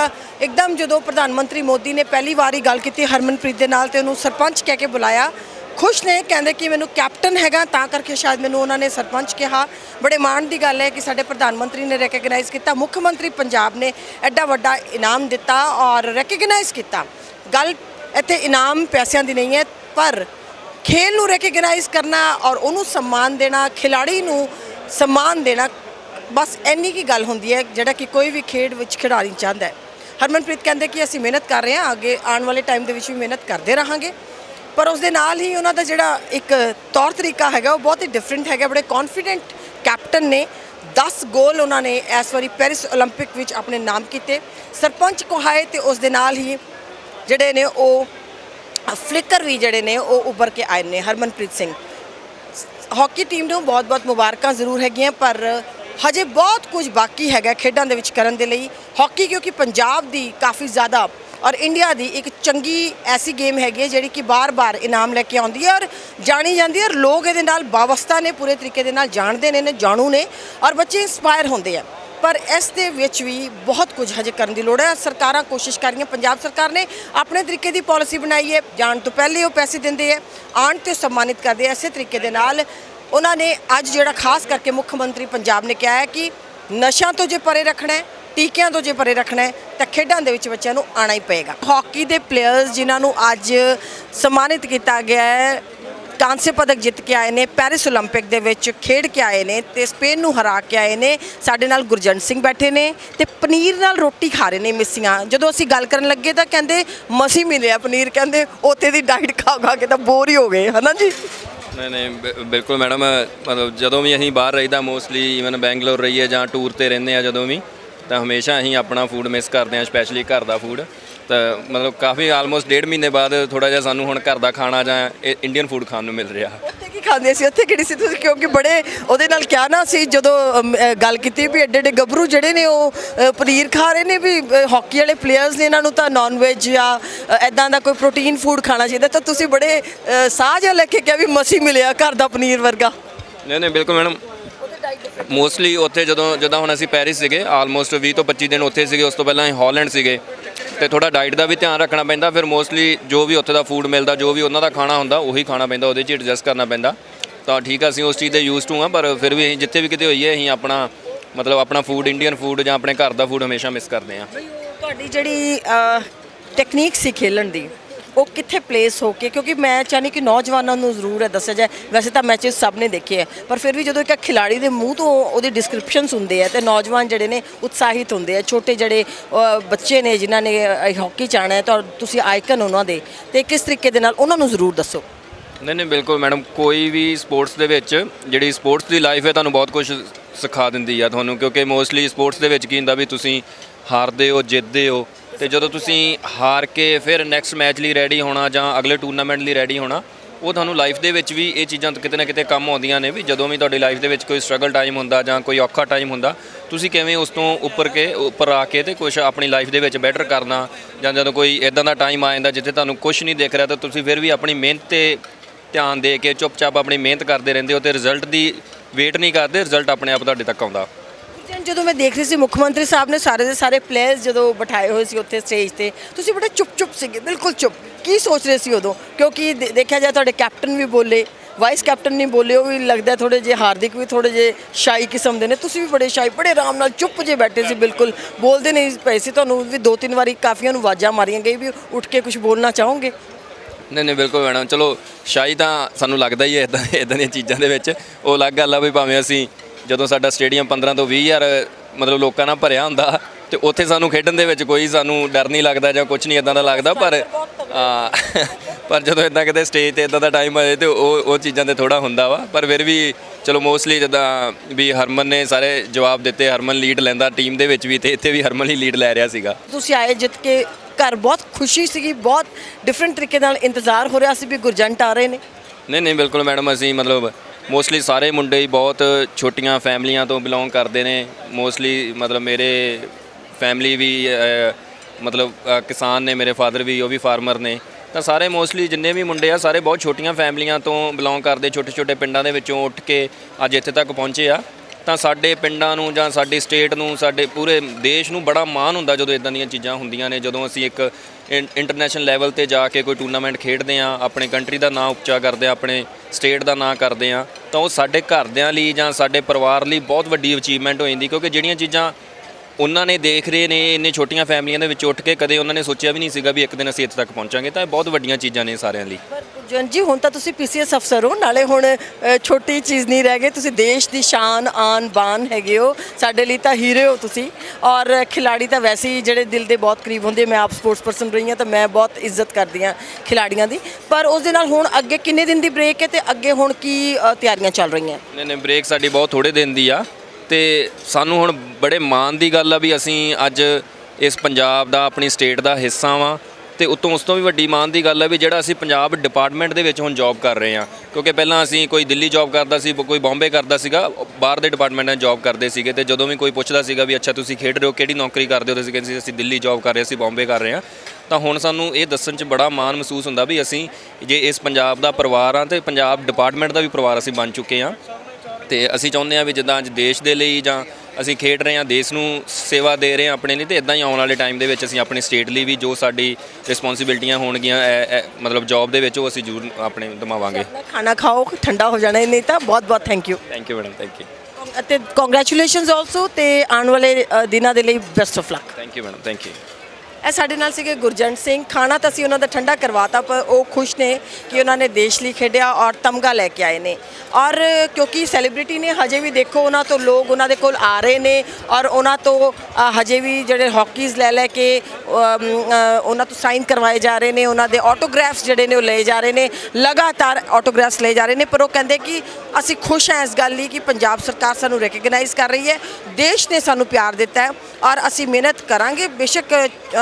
ਇੱਕਦਮ ਜਦੋਂ ਪ੍ਰਧਾਨ ਮੰਤਰੀ ਮੋਦੀ ਨੇ ਪਹਿਲੀ ਵਾਰੀ ਗੱਲ ਕੀਤੀ ਹਰਮਨਪ੍ਰੀਤ ਦੇ ਨਾਲ ਤੇ ਉਹਨੂੰ ਸਰਪੰਚ ਕਹਿ ਕੇ ਬੁਲਾਇਆ ਖੁਸ਼ ਨੇ, ਕਹਿੰਦੇ ਕਿ ਮੈਨੂੰ ਕੈਪਟਨ ਹੈਗਾ, ਤਾਂ ਕਰਕੇ ਸ਼ਾਇਦ ਮੈਨੂੰ ਉਹਨਾਂ ਨੇ ਸਰਪੰਚ ਕਿਹਾ। ਬੜੇ ਮਾਣ ਦੀ ਗੱਲ ਹੈ ਕਿ ਸਾਡੇ ਪ੍ਰਧਾਨ ਮੰਤਰੀ ਨੇ ਰੈਕਗਨਾਈਜ਼ ਕੀਤਾ, ਮੁੱਖ ਮੰਤਰੀ ਪੰਜਾਬ ਨੇ ਐਡਾ ਵੱਡਾ ਇਨਾਮ ਦਿੱਤਾ ਔਰ ਰੈਕਗਨਾਈਜ਼ ਕੀਤਾ। ਗੱਲ ਇੱਥੇ ਇਨਾਮ ਪੈਸਿਆਂ ਦੀ ਨਹੀਂ ਹੈ, ਪਰ ਖੇਲ ਨੂੰ ਰੈਕਗਨਾਈਜ਼ ਕਰਨਾ ਔਰ ਉਹਨੂੰ ਸਨਮਾਨ ਦੇਣਾ, ਖਿਲਾੜੀ ਨੂੰ ਸਨਮਾਨ ਦੇਣਾ, ਬਸ ਇੰਨੀ ਕੀ ਗੱਲ ਹੁੰਦੀ ਹੈ, ਜਿਹੜਾ ਕਿ ਕੋਈ ਵੀ ਖੇਡ ਵਿੱਚ ਖਿਡਾਰੀ ਚਾਹੁੰਦਾ ਹੈ। ਹਰਮਨਪ੍ਰੀਤ ਕਹਿੰਦੇ ਕਿ ਅਸੀਂ ਮਿਹਨਤ ਕਰ ਰਹੇ ਹਾਂ, ਅੱਗੇ ਆਉਣ ਵਾਲੇ ਟਾਈਮ ਦੇ ਵਿੱਚ ਵੀ ਮਿਹਨਤ ਕਰਦੇ ਰਹਾਂਗੇ। ਪਰ ਉਸ ਦੇ ਨਾਲ ਹੀ ਉਹਨਾਂ ਦਾ ਜਿਹੜਾ ਇੱਕ ਤੌਰ ਤਰੀਕਾ ਹੈਗਾ ਉਹ ਬਹੁਤ ਹੀ ਡਿਫਰੈਂਟ ਹੈਗਾ ਬੜੇ ਕੌਨਫੀਡੈਂਟ ਕੈਪਟਨ ਨੇ 10 ਗੋਲ ਉਹਨਾਂ ਨੇ ਇਸ ਵਾਰੀ ਪੈਰਿਸ 올림픽 ਵਿੱਚ ਆਪਣੇ ਨਾਮ ਕੀਤੇ ਸਰਪੰਚ ਕਹਾਏ ਤੇ ਉਸ ਦੇ ਨਾਲ ਹੀ ਜਿਹੜੇ ਨੇ ਉਹ ਫਲਿੱਕਰ ਵੀ ਜਿਹੜੇ ਨੇ ਉਹ ਉੱਭਰ ਕੇ ਆਏ ਨੇ ਹਰਮਨਪ੍ਰੀਤ ਸਿੰਘ ਹਾਕੀ ਟੀਮ ਨੂੰ ਬਹੁਤ-ਬਹੁਤ ਮੁਬਾਰਕਾਂ ਜ਼ਰੂਰ ਹੈਗੀਆਂ ਪਰ ਹਜੇ ਬਹੁਤ ਕੁਝ ਬਾਕੀ ਹੈਗਾ ਖੇਡਾਂ ਦੇ ਵਿੱਚ ਕਰਨ ਦੇ ਲਈ ਹਾਕੀ ਕਿਉਂਕਿ ਪੰਜਾਬ ਦੀ ਕਾਫੀ ਜ਼ਿਆਦਾ ਔਰ ਇੰਡੀਆ ਦੀ ਇੱਕ ਚੰਗੀ ਐਸੀ ਗੇਮ ਹੈਗੀ ਹੈ ਜਿਹੜੀ ਕਿ ਬਾਰ-ਬਾਰ ਇਨਾਮ ਲੈ ਕੇ ਆਉਂਦੀ ਹੈ ਔਰ ਜਾਣੀ ਜਾਂਦੀ ਹੈ ਔਰ ਲੋਕ ਇਹਦੇ ਨਾਲ ਵਾਬਸਤਾ ਨੇ, ਪੂਰੇ ਤਰੀਕੇ ਦੇ ਨਾਲ ਜਾਣਦੇ ਨੇ ਨੇ ਜਾਣੂ ਨੇ ਔਰ ਬੱਚੇ ਇੰਸਪਾਇਰ ਹੁੰਦੇ ਆ। ਪਰ ਇਸ ਦੇ ਵਿੱਚ ਵੀ ਬਹੁਤ ਕੁਝ ਹਜੇ ਕਰਨ ਦੀ ਲੋੜ ਹੈ। ਸਰਕਾਰਾਂ ਕੋਸ਼ਿਸ਼ ਕਰ ਰਹੀਆਂ, ਪੰਜਾਬ ਸਰਕਾਰ ਨੇ ਆਪਣੇ ਤਰੀਕੇ ਦੀ ਪਾਲਿਸੀ ਬਣਾਈ ਹੈ। ਜਾਣ ਤੋਂ ਪਹਿਲੇ ਉਹ ਪੈਸੇ ਦਿੰਦੇ ਆ ਆਉਣ ਤੇ ਸਨਮਾਨਿਤ ਕਰਦੇ ਆ ਇਸੇ ਤਰੀਕੇ ਦੇ ਨਾਲ ਉਹਨਾਂ ਨੇ ਅੱਜ ਜਿਹੜਾ ਖਾਸ ਕਰਕੇ ਮੁੱਖ ਮੰਤਰੀ ਪੰਜਾਬ ਨੇ ਕਿਹਾ ਹੈ ਕਿ ਨਸ਼ਿਆਂ ਤੋਂ ਜੇ ਪਰੇ ਰੱਖਣਾ ਹੈ ਟੀਕਿਆਂ ਤੋਂ ਜੇ ਪਰੇ ਰੱਖਣਾ ਹੈ ਤਾਂ ਖੇਡਾਂ ਦੇ ਵਿੱਚ ਬੱਚਿਆਂ ਨੂੰ ਆਣਾ ਹੀ ਪਏਗਾ ਹਾਕੀ ਦੇ ਪਲੇਅਰਸ ਜਿਨ੍ਹਾਂ ਨੂੰ ਅੱਜ ਸਨਮਾਨਿਤ ਕੀਤਾ ਗਿਆ ਹੈ ਕਾਂਸੇ ਪਦਕ ਜਿੱਤ ਕੇ ਆਏ ਨੇ ਪੈਰਿਸ 올림픽 ਦੇ ਵਿੱਚ ਖੇਡ ਕੇ ਆਏ ਨੇ ਤੇ ਸਪੇਨ ਨੂੰ ਹਰਾ ਕੇ ਆਏ ਨੇ ਸਾਡੇ ਨਾਲ ਗੁਰਜੰਟ ਸਿੰਘ ਬੈਠੇ ਨੇ ਤੇ ਪਨੀਰ ਨਾਲ ਰੋਟੀ ਖਾ ਰਹੇ ਨੇ ਮਿੱਸੀਆਂ ਜਦੋਂ ਅਸੀਂ ਗੱਲ ਕਰਨ ਲੱਗੇ ਤਾਂ ਕਹਿੰਦੇ ਮਸੀ ਮਿਲਿਆ ਪਨੀਰ ਕਹਿੰਦੇ ਉੱਥੇ ਦੀ ਡਾਈਟ ਖਾ ਖਾ ਕੇ ਤਾਂ ਬੋਰ ਹੀ ਹੋ ਗਏ ਹਨਾ ਜੀ ਨਹੀਂ ਨਹੀਂ ਬਿ- ਬਿਲਕੁਲ ਮੈਡਮ ਮਤਲਬ ਜਦੋਂ ਵੀ ਅਸੀਂ ਬਾਹਰ ਰਹੀਦਾ ਮੋਸਟਲੀ ਇਵਨ ਬੈਂਗਲੌਰ ਰਹੀਏ ਜਾਂ ਟੂਰ ਤੇ ਰਹਿੰਦੇ ਆ ਜਦੋਂ ਵੀ ਤਾਂ ਹਮੇਸ਼ਾ ਅਸੀਂ ਆਪਣਾ ਫੂਡ ਮਿਸ ਕਰਦੇ ਆ ਸਪੈਸ਼ਲੀ ਘਰ ਦਾ ਫੂਡ ਤਾਂ ਮਤਲਬ ਕਾਫੀ ਆਲਮੋਸਟ ਡੇਢ ਮਹੀਨੇ ਬਾਅਦ ਥੋੜਾ ਜਿਹਾ ਸਾਨੂੰ ਹੁਣ ਘਰ ਦਾ ਖਾਣਾ ਜਾਂ ਇੰਡੀਅਨ ਫੂਡ ਖਾਣ ਨੂੰ ਮਿਲ ਰਿਹਾ। ਉੱਥੇ ਕੀ ਖਾਂਦੇ ਸੀ? ਉੱਥੇ ਕਿਹੜੀ ਸੀ ਤੁਸੀਂ? ਕਿਉਂਕਿ ਬੜੇ ਉਹਦੇ ਨਾਲ ਕਿਹਾ ਨਾ ਸੀ ਜਦੋਂ ਗੱਲ ਕੀਤੀ ਵੀ ਐਡੇ ਐਡੇ ਗੱਭਰੂ ਜਿਹੜੇ ਨੇ ਉਹ ਪਨੀਰ ਖਾ ਰਹੇ ਨੇ ਵੀ ਹਾਕੀ ਵਾਲੇ ਪਲੇਅਰਸ ਨੇ ਇਹਨਾਂ ਨੂੰ ਤਾਂ ਨਾਨ ਵੈਜ ਜਾਂ ਐਦਾਂ ਦਾ ਕੋਈ ਪ੍ਰੋਟੀਨ ਫੂਡ ਖਾਣਾ ਚਾਹੀਦਾ। ਤਾਂ ਤੁਸੀਂ ਬੜੇ ਸਾਹ ਜਿਹਾ ਲੈ ਕੇ ਕਿਹਾ ਵੀ ਮਸੀ ਮਿਲਿਆ ਘਰ ਦਾ ਪਨੀਰ ਵਰਗਾ। ਨਹੀਂ ਨਹੀਂ ਬਿਲਕੁਲ ਮੈਡਮ। ਮੋਸਟਲੀ ਉੱਥੇ ਜਦੋਂ ਜਦੋਂ ਹੁਣ ਅਸੀਂ ਪੈਰਿਸ ਸੀਗੇ ਆਲਮੋਸਟ 20 ਤੋਂ 25 ਦਿਨ ਉੱਥੇ ਸੀਗੇ, ਉਸ ਤੋਂ ਪਹਿਲਾਂ ਅਸੀਂ ਹਾਲੈਂਡ ਸੀਗੇ। ਤੇ ਥੋੜਾ ਡਾਈਟ ਦਾ ਵੀ ਧਿਆਨ ਰੱਖਣਾ ਪੈਂਦਾ, ਫਿਰ ਮੋਸਟਲੀ ਜੋ ਵੀ ਉੱਥੇ ਦਾ ਫੂਡ ਮਿਲਦਾ, ਜੋ ਵੀ ਉਹਨਾਂ ਦਾ ਖਾਣਾ ਹੁੰਦਾ, ਉਹੀ ਖਾਣਾ ਪੈਂਦਾ, ਉਹਦੇ 'ਚ ਐਡਜਸਟ ਕਰਨਾ ਪੈਂਦਾ। ਤਾਂ ਠੀਕ ਆ, ਅਸੀਂ ਉਸ ਚੀਜ਼ ਦੇ ਯੂਜ਼ ਟੂ ਆ, ਪਰ ਫਿਰ ਵੀ ਅਸੀਂ ਜਿੱਥੇ ਵੀ ਕਿਤੇ ਹੋਈਏ, ਅਸੀਂ ਆਪਣਾ, ਮਤਲਬ ਆਪਣਾ ਫੂਡ ਇੰਡੀਅਨ ਫੂਡ ਜਾਂ ਆਪਣੇ ਘਰ ਦਾ ਫੂਡ ਹਮੇਸ਼ਾ ਮਿਸ ਕਰਦੇ ਆ। ਤੁਹਾਡੀ ਜਿਹੜੀ ਟੈਕਨੀਕ ਸੀ ਖੇਲਣ ਦੀ ਉਹ ਕਿੱਥੇ ਪਲੇਸ ਹੋ ਕੇ, ਕਿਉਂਕਿ ਮੈਂ ਚਾਹਨੀ ਕਿ ਨੌਜਵਾਨਾਂ ਨੂੰ ਜ਼ਰੂਰ ਹੈ ਦੱਸਿਆ ਜਾਏ। ਵੈਸੇ ਤਾਂ ਮੈਚਸ ਸਭ ਨੇ ਦੇਖੇ ਹੈ ਪਰ ਫਿਰ ਵੀ ਜਦੋਂ ਇੱਕ ਖਿਲਾੜੀ ਦੇ ਮੂੰਹ ਤੋਂ ਉਹਦੀ ਡਿਸਕ੍ਰਿਪਸ਼ਨਸ ਹੁੰਦੇ ਆ ਤੇ ਨੌਜਵਾਨ ਜਿਹੜੇ ਨੇ ਉਤਸ਼ਾਹਿਤ ਹੁੰਦੇ ਆ। ਛੋਟੇ ਜਿਹੜੇ ਬੱਚੇ ਨੇ ਜਿਨ੍ਹਾਂ ਨੇ ਹਾਕੀ ਚਾਹਣਾ ਹੈ, ਤਾਂ ਤੁਸੀਂ ਆਈਕਨ ਉਹਨਾਂ ਦੇ। ਤੇ ਕਿਸ ਤਰੀਕੇ ਦੇ ਨਾਲ ਉਹਨਾਂ ਨੂੰ ਜ਼ਰੂਰ ਦੱਸੋ। ਨਹੀਂ ਨਹੀਂ, ਬਿਲਕੁਲ ਮੈਡਮ ਕੋਈ ਵੀ ਸਪੋਰਟਸ ਦੇ ਵਿੱਚ ਜਿਹੜੀ ਸਪੋਰਟਸ ਦੀ ਲਾਈਫ ਹੈ, ਤੁਹਾਨੂੰ ਬਹੁਤ ਕੁਝ ਸਿਖਾ ਦਿੰਦੀ ਆ ਤੁਹਾਨੂੰ, ਕਿਉਂਕਿ ਮੋਸਟਲੀ ਸਪੋਰਟਸ ਦੇ ਵਿੱਚ ਕੀ ਹੁੰਦਾ ਵੀ ਤੁਸੀਂ ਹਾਰਦੇ ਹੋ, ਜਿੱਤਦੇ ਹੋ, ਤੇ ਜਦੋਂ ਤੁਸੀਂ ਹਾਰ ਕੇ ਫਿਰ ਨੈਕਸਟ ਮੈਚ ਲਈ ਰੈਡੀ ਹੋਣਾ ਜਾਂ ਅਗਲੇ ਟੂਰਨਾਮੈਂਟ ਲਈ ਰੈਡੀ ਹੋਣਾ, ਉਹ ਤੁਹਾਨੂੰ ਲਾਈਫ ਦੇ ਵਿੱਚ ਵੀ ਇਹ ਚੀਜ਼ਾਂ ਕਿਤੇ ਨਾ ਕਿਤੇ ਕੰਮ ਆਉਂਦੀਆਂ ਨੇ ਵੀ ਜਦੋਂ ਵੀ ਤੁਹਾਡੀ ਲਾਈਫ ਦੇ ਵਿੱਚ ਕੋਈ ਸਟਰਗਲ ਟਾਈਮ ਹੁੰਦਾ ਜਾਂ ਕੋਈ ਔਖਾ ਟਾਈਮ ਹੁੰਦਾ, ਤੁਸੀਂ ਕਿਵੇਂ ਉਸ ਤੋਂ ਉੱਪਰ ਕੇ, ਉੱਪਰ ਆ ਕੇ ਤੇ ਕੁਝ ਆਪਣੀ ਲਾਈਫ ਦੇ ਵਿੱਚ ਬੈਟਰ ਕਰਨਾ ਜਾਂ ਜਦੋਂ ਕੋਈ ਇਦਾਂ ਦਾ ਟਾਈਮ ਆ ਜਾਂਦਾ ਜਿੱਥੇ ਤੁਹਾਨੂੰ ਕੁਝ ਨਹੀਂ ਦਿਖ ਰਿਹਾ ਤਾਂ ਤੁਸੀਂ ਫਿਰ ਵੀ ਆਪਣੀ ਮਿਹਨਤ ਤੇ ਧਿਆਨ ਦੇ ਕੇ ਚੁੱਪਚਾਪ ਆਪਣੀ ਮਿਹਨਤ ਕਰਦੇ ਰਹਿੰਦੇ ਹੋ ਤੇ ਰਿਜ਼ਲਟ ਦੀ ਵੇਟ ਨਹੀਂ ਕਰਦੇ ਰਿਜ਼ਲਟ ਆਪਣੇ ਆਪ ਤੁਹਾਡੇ ਤੱਕ ਆਉਂਦਾ। ਜਨ ਜਦੋਂ ਮੈਂ ਦੇਖ ਰਹੀ ਸੀ, ਮੁੱਖ ਮੰਤਰੀ ਸਾਹਿਬ ਨੇ ਸਾਰੇ ਦੇ ਸਾਰੇ ਪਲੇਅਰਸ ਜਦੋਂ ਬਿਠਾਏ ਹੋਏ ਸੀ ਉੱਥੇ ਸਟੇਜ ਤੇ, ਤੁਸੀਂ ਬੜੇ ਚੁੱਪ-ਚੁੱਪ ਸੀਗੇ, ਬਿਲਕੁਲ ਚੁੱਪ। ਕੀ ਸੋਚ ਰਹੇ ਸੀ ਉਦੋਂ? ਕਿਉਂਕਿ ਦੇ- ਦੇਖਿਆ ਜਾਏ ਤੁਹਾਡੇ ਕੈਪਟਨ ਵੀ ਬੋਲੇ ਵਾਈਸ ਕੈਪਟਨ ਨਹੀਂ ਬੋਲੇ, ਉਹ ਵੀ ਲੱਗਦਾ ਥੋੜੇ ਜੇ ਹਾਰਦਿਕ ਵੀ ਥੋੜੇ ਜੇ ਸ਼ਾਈ ਕਿਸਮ ਦੇ ਨੇ। ਤੁਸੀਂ ਵੀ ਬੜੇ ਸ਼ਾਈ ਬੜੇ ਆਰਾਮ ਨਾਲ ਚੁੱਪ ਜੇ ਬੈਠੇ ਸੀ, ਬਿਲਕੁਲ। ਬੋਲਦੇ ਨਹੀਂ ਪਏ ਸੀ ਤੁਹਾਨੂੰ, ਵੀ ਦੋ ਤਿੰਨ ਵਾਰੀ ਕਾਫੀਆਂ ਨੂੰ ਆਵਾਜ਼ਾਂ ਮਾਰੀਆਂ ਗਈ ਵੀ ਉੱਠ ਕੇ ਕੁਝ ਬੋਲਣਾ ਚਾਹੋਗੇ? ਨਹੀਂ ਨਹੀਂ, ਬਿਲਕੁਲ ਮੈਡਮ। ਚਲੋ, ਸ਼ਾਹੀ ਤਾਂ ਸਾਨੂੰ ਲੱਗਦਾ ਹੀ ਹੈ ਇਦਾਂ ਇਦਾਂ ਦੀਆਂ ਚੀਜ਼ਾਂ ਦੇ ਵਿੱਚ। ਉਹ ਅਲੱਗ ਗੱਲ ਆ ਵੀ ਭਾਵੇਂ ਅਸੀਂ ਜਦੋਂ ਸਾਡਾ ਸਟੇਡੀਅਮ 15 ਤੋਂ 20 ਹਜ਼ਾਰ ਮਤਲਬ ਲੋਕਾਂ ਨਾਲ ਭਰਿਆ ਹੁੰਦਾ ਤੇ ਉੱਥੇ ਸਾਨੂੰ ਖੇਡਣ ਦੇ ਵਿੱਚ ਕੋਈ ਸਾਨੂੰ ਡਰ ਨਹੀਂ ਲੱਗਦਾ ਜਾਂ ਕੁਝ ਨਹੀਂ ਇਦਾਂ ਦਾ ਲੱਗਦਾ ਪਰ ਆ, ਪਰ ਜਦੋਂ ਇਦਾਂ ਕਿਤੇ ਸਟੇਜ ਤੇ ਇਦਾਂ ਦਾ ਟਾਈਮ ਆਏ ਤੇ ਉਹ ਉਹ ਚੀਜ਼ਾਂ ਤੇ ਥੋੜਾ ਹੁੰਦਾ ਵਾ ਪਰ ਫਿਰ ਵੀ ਚਲੋ ਮੋਸਟਲੀ ਜਿੱਦਾਂ ਵੀ ਹਰਮਨ ਨੇ ਸਾਰੇ ਜਵਾਬ ਦਿੱਤੇ ਹਰਮਨ ਲੀਡ ਲੈਂਦਾ ਟੀਮ ਦੇ ਵਿੱਚ ਵੀ ਤੇ ਇੱਥੇ ਵੀ ਹਰਮਨ ਹੀ ਲੀਡ ਲੈ ਰਿਹਾ ਸੀਗਾ। ਤੁਸੀਂ ਆਏ ਜਿੱਤ ਕੇ ਘਰ ਬਹੁਤ ਖੁਸ਼ੀ ਸੀਗੀ ਬਹੁਤ ਡਿਫਰੈਂਟ ਤਰੀਕੇ ਨਾਲ ਇੰਤਜ਼ਾਰ ਹੋ ਰਿਹਾ ਸੀ ਵੀ ਗੁਰਜੰਟ ਆ ਰਹੇ ਨੇ। ਨਹੀਂ ਨਹੀਂ ਬਿਲਕੁਲ ਮੈਡਮ ਅਸੀਂ ਮਤਲਬ ਮੋਸਟਲੀ ਸਾਰੇ ਮੁੰਡੇ ਹੀ ਬਹੁਤ ਛੋਟੀਆਂ ਫੈਮਲੀਆਂ ਤੋਂ ਬਿਲੋਂਗ ਕਰਦੇ ਨੇ। ਮੋਸਟਲੀ ਮਤਲਬ ਮੇਰੇ ਫੈਮਲੀ ਵੀ ਅਹ, ਮਤਲਬ ਅਹ, ਕਿਸਾਨ ਨੇ ਮੇਰੇ ਫਾਦਰ ਵੀ ਉਹ ਵੀ ਫਾਰਮਰ ਨੇ। ਤਾਂ ਸਾਰੇ ਮੋਸਟਲੀ ਜਿੰਨੇ ਵੀ ਮੁੰਡੇ ਆ ਸਾਰੇ ਬਹੁਤ ਛੋਟੀਆਂ ਫੈਮਲੀਆਂ ਤੋਂ ਬਿਲੋਂਗ ਕਰਦੇ ਛੋਟੇ ਛੋਟੇ ਪਿੰਡਾਂ ਦੇ ਵਿੱਚੋਂ ਉੱਠ ਕੇ ਅੱਜ ਇੱਥੇ ਤੱਕ ਪਹੁੰਚੇ ਆ। ਤਾਂ ਸਾਡੇ ਪਿੰਡਾਂ ਨੂੰ ਜਾਂ ਸਾਡੀ ਸਟੇਟ ਨੂੰ, ਸਾਡੇ ਪੂਰੇ ਦੇਸ਼ ਨੂੰ ਬੜਾ ਮਾਣ ਹੁੰਦਾ ਜਦੋਂ ਇਦਾਂ ਦੀਆਂ ਚੀਜ਼ਾਂ ਹੁੰਦੀਆਂ ਨੇ। ਜਦੋਂ ਅਸੀਂ ਇੱਕ ਇੰਟਰਨੈਸ਼ਨਲ ਲੈਵਲ ਤੇ ਜਾ ਕੇ ਕੋਈ ਟੂਰਨਾਮੈਂਟ ਖੇਡਦੇ ਆ ਆਪਣੇ ਕੰਟਰੀ ਦਾ ਨਾਂ ਉੱਚਾ ਕਰਦੇ ਆ ਆਪਣੇ ਸਟੇਟ ਦਾ ਨਾਂ ਕਰਦੇ ਆ ਤਾਂ ਉਹ ਸਾਡੇ ਘਰਦਿਆਂ ਲਈ ਜਾਂ ਸਾਡੇ ਪਰਿਵਾਰ ਲਈ ਬਹੁਤ ਵੱਡੀ ਅਚੀਵਮੈਂਟ ਹੋ ਜਾਂਦੀ ਕਿਉਂਕਿ ਜਿਹੜੀਆਂ ਚੀਜ਼ਾਂ ਉਹਨਾਂ ਨੇ ਦੇਖ ਰਹੇ ਨੇ, ਇੰਨੇ ਛੋਟੀਆਂ ਫੈਮਲੀਆਂ ਦੇ ਵਿੱਚ ਉੱਠ ਕੇ ਕਦੇ ਉਹਨਾਂ ਨੇ ਸੋਚਿਆ ਵੀ ਨਹੀਂ ਸੀਗਾ ਵੀ ਇੱਕ ਦਿਨ ਅਸੀਂ ਇੱਥੇ ਤੱਕ ਪਹੁੰਚਾਂਗੇ। ਤਾਂ ਇਹ ਬਹੁਤ ਵੱਡੀਆਂ ਚੀਜ਼ਾਂ ਨੇ ਸਾਰਿਆਂ ਲਈ। ਪਰ ਗੁਰਜੰਟ ਜੀ ਹੁਣ ਤਾਂ ਤੁਸੀਂ ਪੀਸੀਐਸ ਅਫਸਰ ਹੋ ਨਾਲੇ ਹੁਣ ਅ, ਛੋਟੀ ਚੀਜ਼ ਨਹੀਂ ਰਹਿ ਗਏ ਤੁਸੀਂ ਦੇਸ਼ ਦੀ ਸ਼ਾਨ ਆਨ ਬਾਨ ਹੈਗੇ ਹੋ ਸਾਡੇ ਲਈ ਤਾਂ ਹੀਰੇ ਹੋ ਤੁਸੀਂ। ਔਰ ਖਿਲਾੜੀ ਤਾਂ ਵੈਸੇ ਹੀ ਜਿਹੜੇ ਦਿਲ ਦੇ ਬਹੁਤ ਕਰੀਬ ਹੁੰਦੇ ਮੈਂ ਆਪ ਸਪੋਰਟਸ ਪਰਸਨ ਰਹੀ ਹਾਂ ਤਾਂ ਮੈਂ ਬਹੁਤ ਇੱਜ਼ਤ ਕਰਦੀ ਹਾਂ ਖਿਲਾੜੀਆਂ ਦੀ। ਪਰ ਉਸ ਦੇ ਨਾਲ ਹੁਣ ਅੱਗੇ ਕਿੰਨੇ ਦਿਨ ਦੀ ਬ੍ਰੇਕ ਹੈ ਤੇ ਅੱਗੇ ਹੁਣ ਕੀ ਅ, ਤਿਆਰੀਆਂ ਚੱਲ ਰਹੀਆਂ? ਨਹੀਂ ਨਹੀਂ ਬ੍ਰੇਕ ਸਾਡੀ ਬਹੁਤ ਥੋੜੇ ਦਿਨ ਦੀ ਆ। ਤੇ ਸਾਨੂੰ ਹੁਣ ਬੜੇ ਮਾਣ ਦੀ ਗੱਲ ਆ ਵੀ ਅਸੀਂ ਅੱਜ ਇਸ ਪੰਜਾਬ ਦਾ ਆਪਣੀ ਸਟੇਟ ਦਾ ਹਿੱਸਾ ਵਾਂ। ਤੇ ਉਤੋਂ ਉਸ ਤੋਂ ਵੀ ਵੱਡੀ ਮਾਣ ਦੀ ਗੱਲ ਹੈ ਵੀ ਜਿਹੜਾ ਅਸੀਂ ਪੰਜਾਬ ਡਿਪਾਰਟਮੈਂਟ ਦੇ ਵਿੱਚ ਹੁਣ ਜੌਬ ਕਰ ਰਹੇ ਹਾਂ, ਕਿਉਂਕਿ ਪਹਿਲਾਂ ਅਸੀਂ ਕੋਈ ਦਿੱਲੀ ਜੌਬ ਕਰਦਾ ਸੀ ਕੋਈ ਬੰਬੇ ਕਰਦਾ ਸੀਗਾ, ਬਾਹਰ ਦੇ ਡਿਪਾਰਟਮੈਂਟਾਂ 'ਚ ਜੌਬ ਕਰਦੇ ਸੀਗੇ ਤੇ ਜਦੋਂ ਵੀ ਕੋਈ ਪੁੱਛਦਾ ਸੀਗਾ ਵੀ ਅੱਛਾ ਤੁਸੀਂ ਖੇਡ ਰਹੇ ਹੋ, ਕਿਹੜੀ ਨੌਕਰੀ ਕਰਦੇ ਹੋ ਤੁਸੀਂ ਕਹਿੰਦੇ ਸੀ ਅਸੀਂ ਦਿੱਲੀ ਜੌਬ ਕਰ ਰਹੇ ਅਸੀਂ ਬੰਬੇ ਕਰ ਰਹੇ ਹਾਂ, ਤਾਂ ਹੁਣ ਸਾਨੂੰ ਇਹ ਦੱਸਣ 'ਚ ਬੜਾ ਮਾਣ ਮਹਿਸੂਸ ਹੁੰਦਾ ਵੀ ਅਸੀਂ ਜੇ ਇਸ ਪੰਜਾਬ ਦਾ ਪਰਿਵਾਰ ਆ ਤੇ ਪੰਜਾਬ ਡਿਪਾਰਟਮੈਂਟ ਦਾ ਵੀ ਪਰਿਵਾਰ ਅਸੀਂ ਬਣ ਚੁੱਕੇ ਹਾਂ, ਤੇ ਅਸੀਂ ਚਾਹੁੰਦੇ ਹਾਂ ਵੀ ਜਿੱਦਾਂ ਅੱਜ ਦੇਸ਼ ਦੇ ਲਈ ਜਾਂ ਅਸੀਂ ਖੇਡ ਰਹੇ ਹਾਂ ਦੇਸ਼ ਨੂੰ ਸੇਵਾ ਦੇ ਰਹੇ ਹਾਂ ਆਪਣੇ ਲਈ ਤੇ ਇਦਾਂ ਹੀ ਆਉਣ ਵਾਲੇ ਟਾਈਮ ਦੇ ਵਿੱਚ ਅਸੀਂ ਆਪਣੀ ਸਟੇਟ ਲਈ ਵੀ ਜੋ ਸਾਡੀ ਰਿਸਪੌਂਸਿਬਿਲਟੀਆਂ ਹੋਣਗੀਆਂ ਐ- ਐ- ਮਤਲਬ ਜੌਬ ਦੇ ਵਿੱਚ ਉਹ ਅਸੀਂ ਜ਼ਰੂਰ ਆਪਣੇ ਦਿਮਾਵਾਂਗੇ। ਆਪਣਾ ਖਾਣਾ ਖਾਓ ਠੰਡਾ ਹੋ ਜਾਣਾ ਨਹੀਂ ਤਾਂ ਬਹੁਤ ਬਹੁਤ thank you thank you madam thank you ਅਤੇ ਕੰਗ੍ਰੈਚੁਲੇਸ਼ਨਸ ਆਲਸੋ ਤੇ ਆਉਣ ਵਾਲੇ ਅ, ਦਿਨਾਂ ਦੇ ਲਈ best of luck thank you madam thank you ਇਹ ਸਾਡੇ ਨਾਲ ਸੀਗੇ ਗੁਰਜੰਟ ਸਿੰਘ। ਖਾਣਾ ਤਾਂ ਅਸੀਂ ਉਹਨਾਂ ਦਾ ਠੰਡਾ ਕਰਵਾਤਾ, ਪਰ ਉਹ ਖੁਸ਼ ਨੇ ਕਿ ਉਹਨਾਂ ਨੇ ਦੇਸ਼ ਲਈ ਖੇਡਿਆ ਔਰ ਤਮਗਾ ਲੈ ਕੇ ਆਏ ਨੇ। ਔਰ ਕਿਉਂਕਿ ਸੈਲੀਬ੍ਰਿਟੀ ਨੇ ਹਜੇ ਵੀ ਦੇਖੋ, ਉਹਨਾਂ ਤੋਂ ਲੋਕ ਉਹਨਾਂ ਦੇ ਕੋਲ ਆ ਰਹੇ ਨੇ ਔਰ ਉਹਨਾਂ ਤੋਂ ਹਜੇ ਵੀ ਜਿਹੜੇ ਹਾਕੀਜ਼ ਲੈ ਲੈ ਕੇ ਉਹਨਾਂ ਤੋਂ ਸਾਈਨ ਕਰਵਾਏ ਜਾ ਰਹੇ ਨੇ, ਉਹਨਾਂ ਦੇ ਆਟੋਗ੍ਰਾਫਸ ਜਿਹੜੇ ਨੇ ਉਹ ਲਏ ਜਾ ਰਹੇ ਨੇ, ਲਗਾਤਾਰ ਆਟੋਗ੍ਰਾਫਸ ਲਏ ਜਾ ਰਹੇ ਨੇ, ਪਰ ਉਹ ਕਹਿੰਦੇ ਕਿ ਅਸੀਂ ਖੁਸ਼ ਹਾਂ ਇਸ ਗੱਲ ਲਈ ਕਿ ਪੰਜਾਬ ਸਰਕਾਰ ਸਾਨੂੰ ਰੈਕਗਨਾਈਜ਼ ਕਰ ਰਹੀ ਹੈ, ਦੇਸ਼ ਨੇ ਸਾਨੂੰ ਪਿਆਰ ਦਿੱਤਾ ਹੈ ਔਰ ਅਸੀਂ ਮਿਹਨਤ ਕਰਾਂਗੇ, ਬੇਸ਼ੱਕ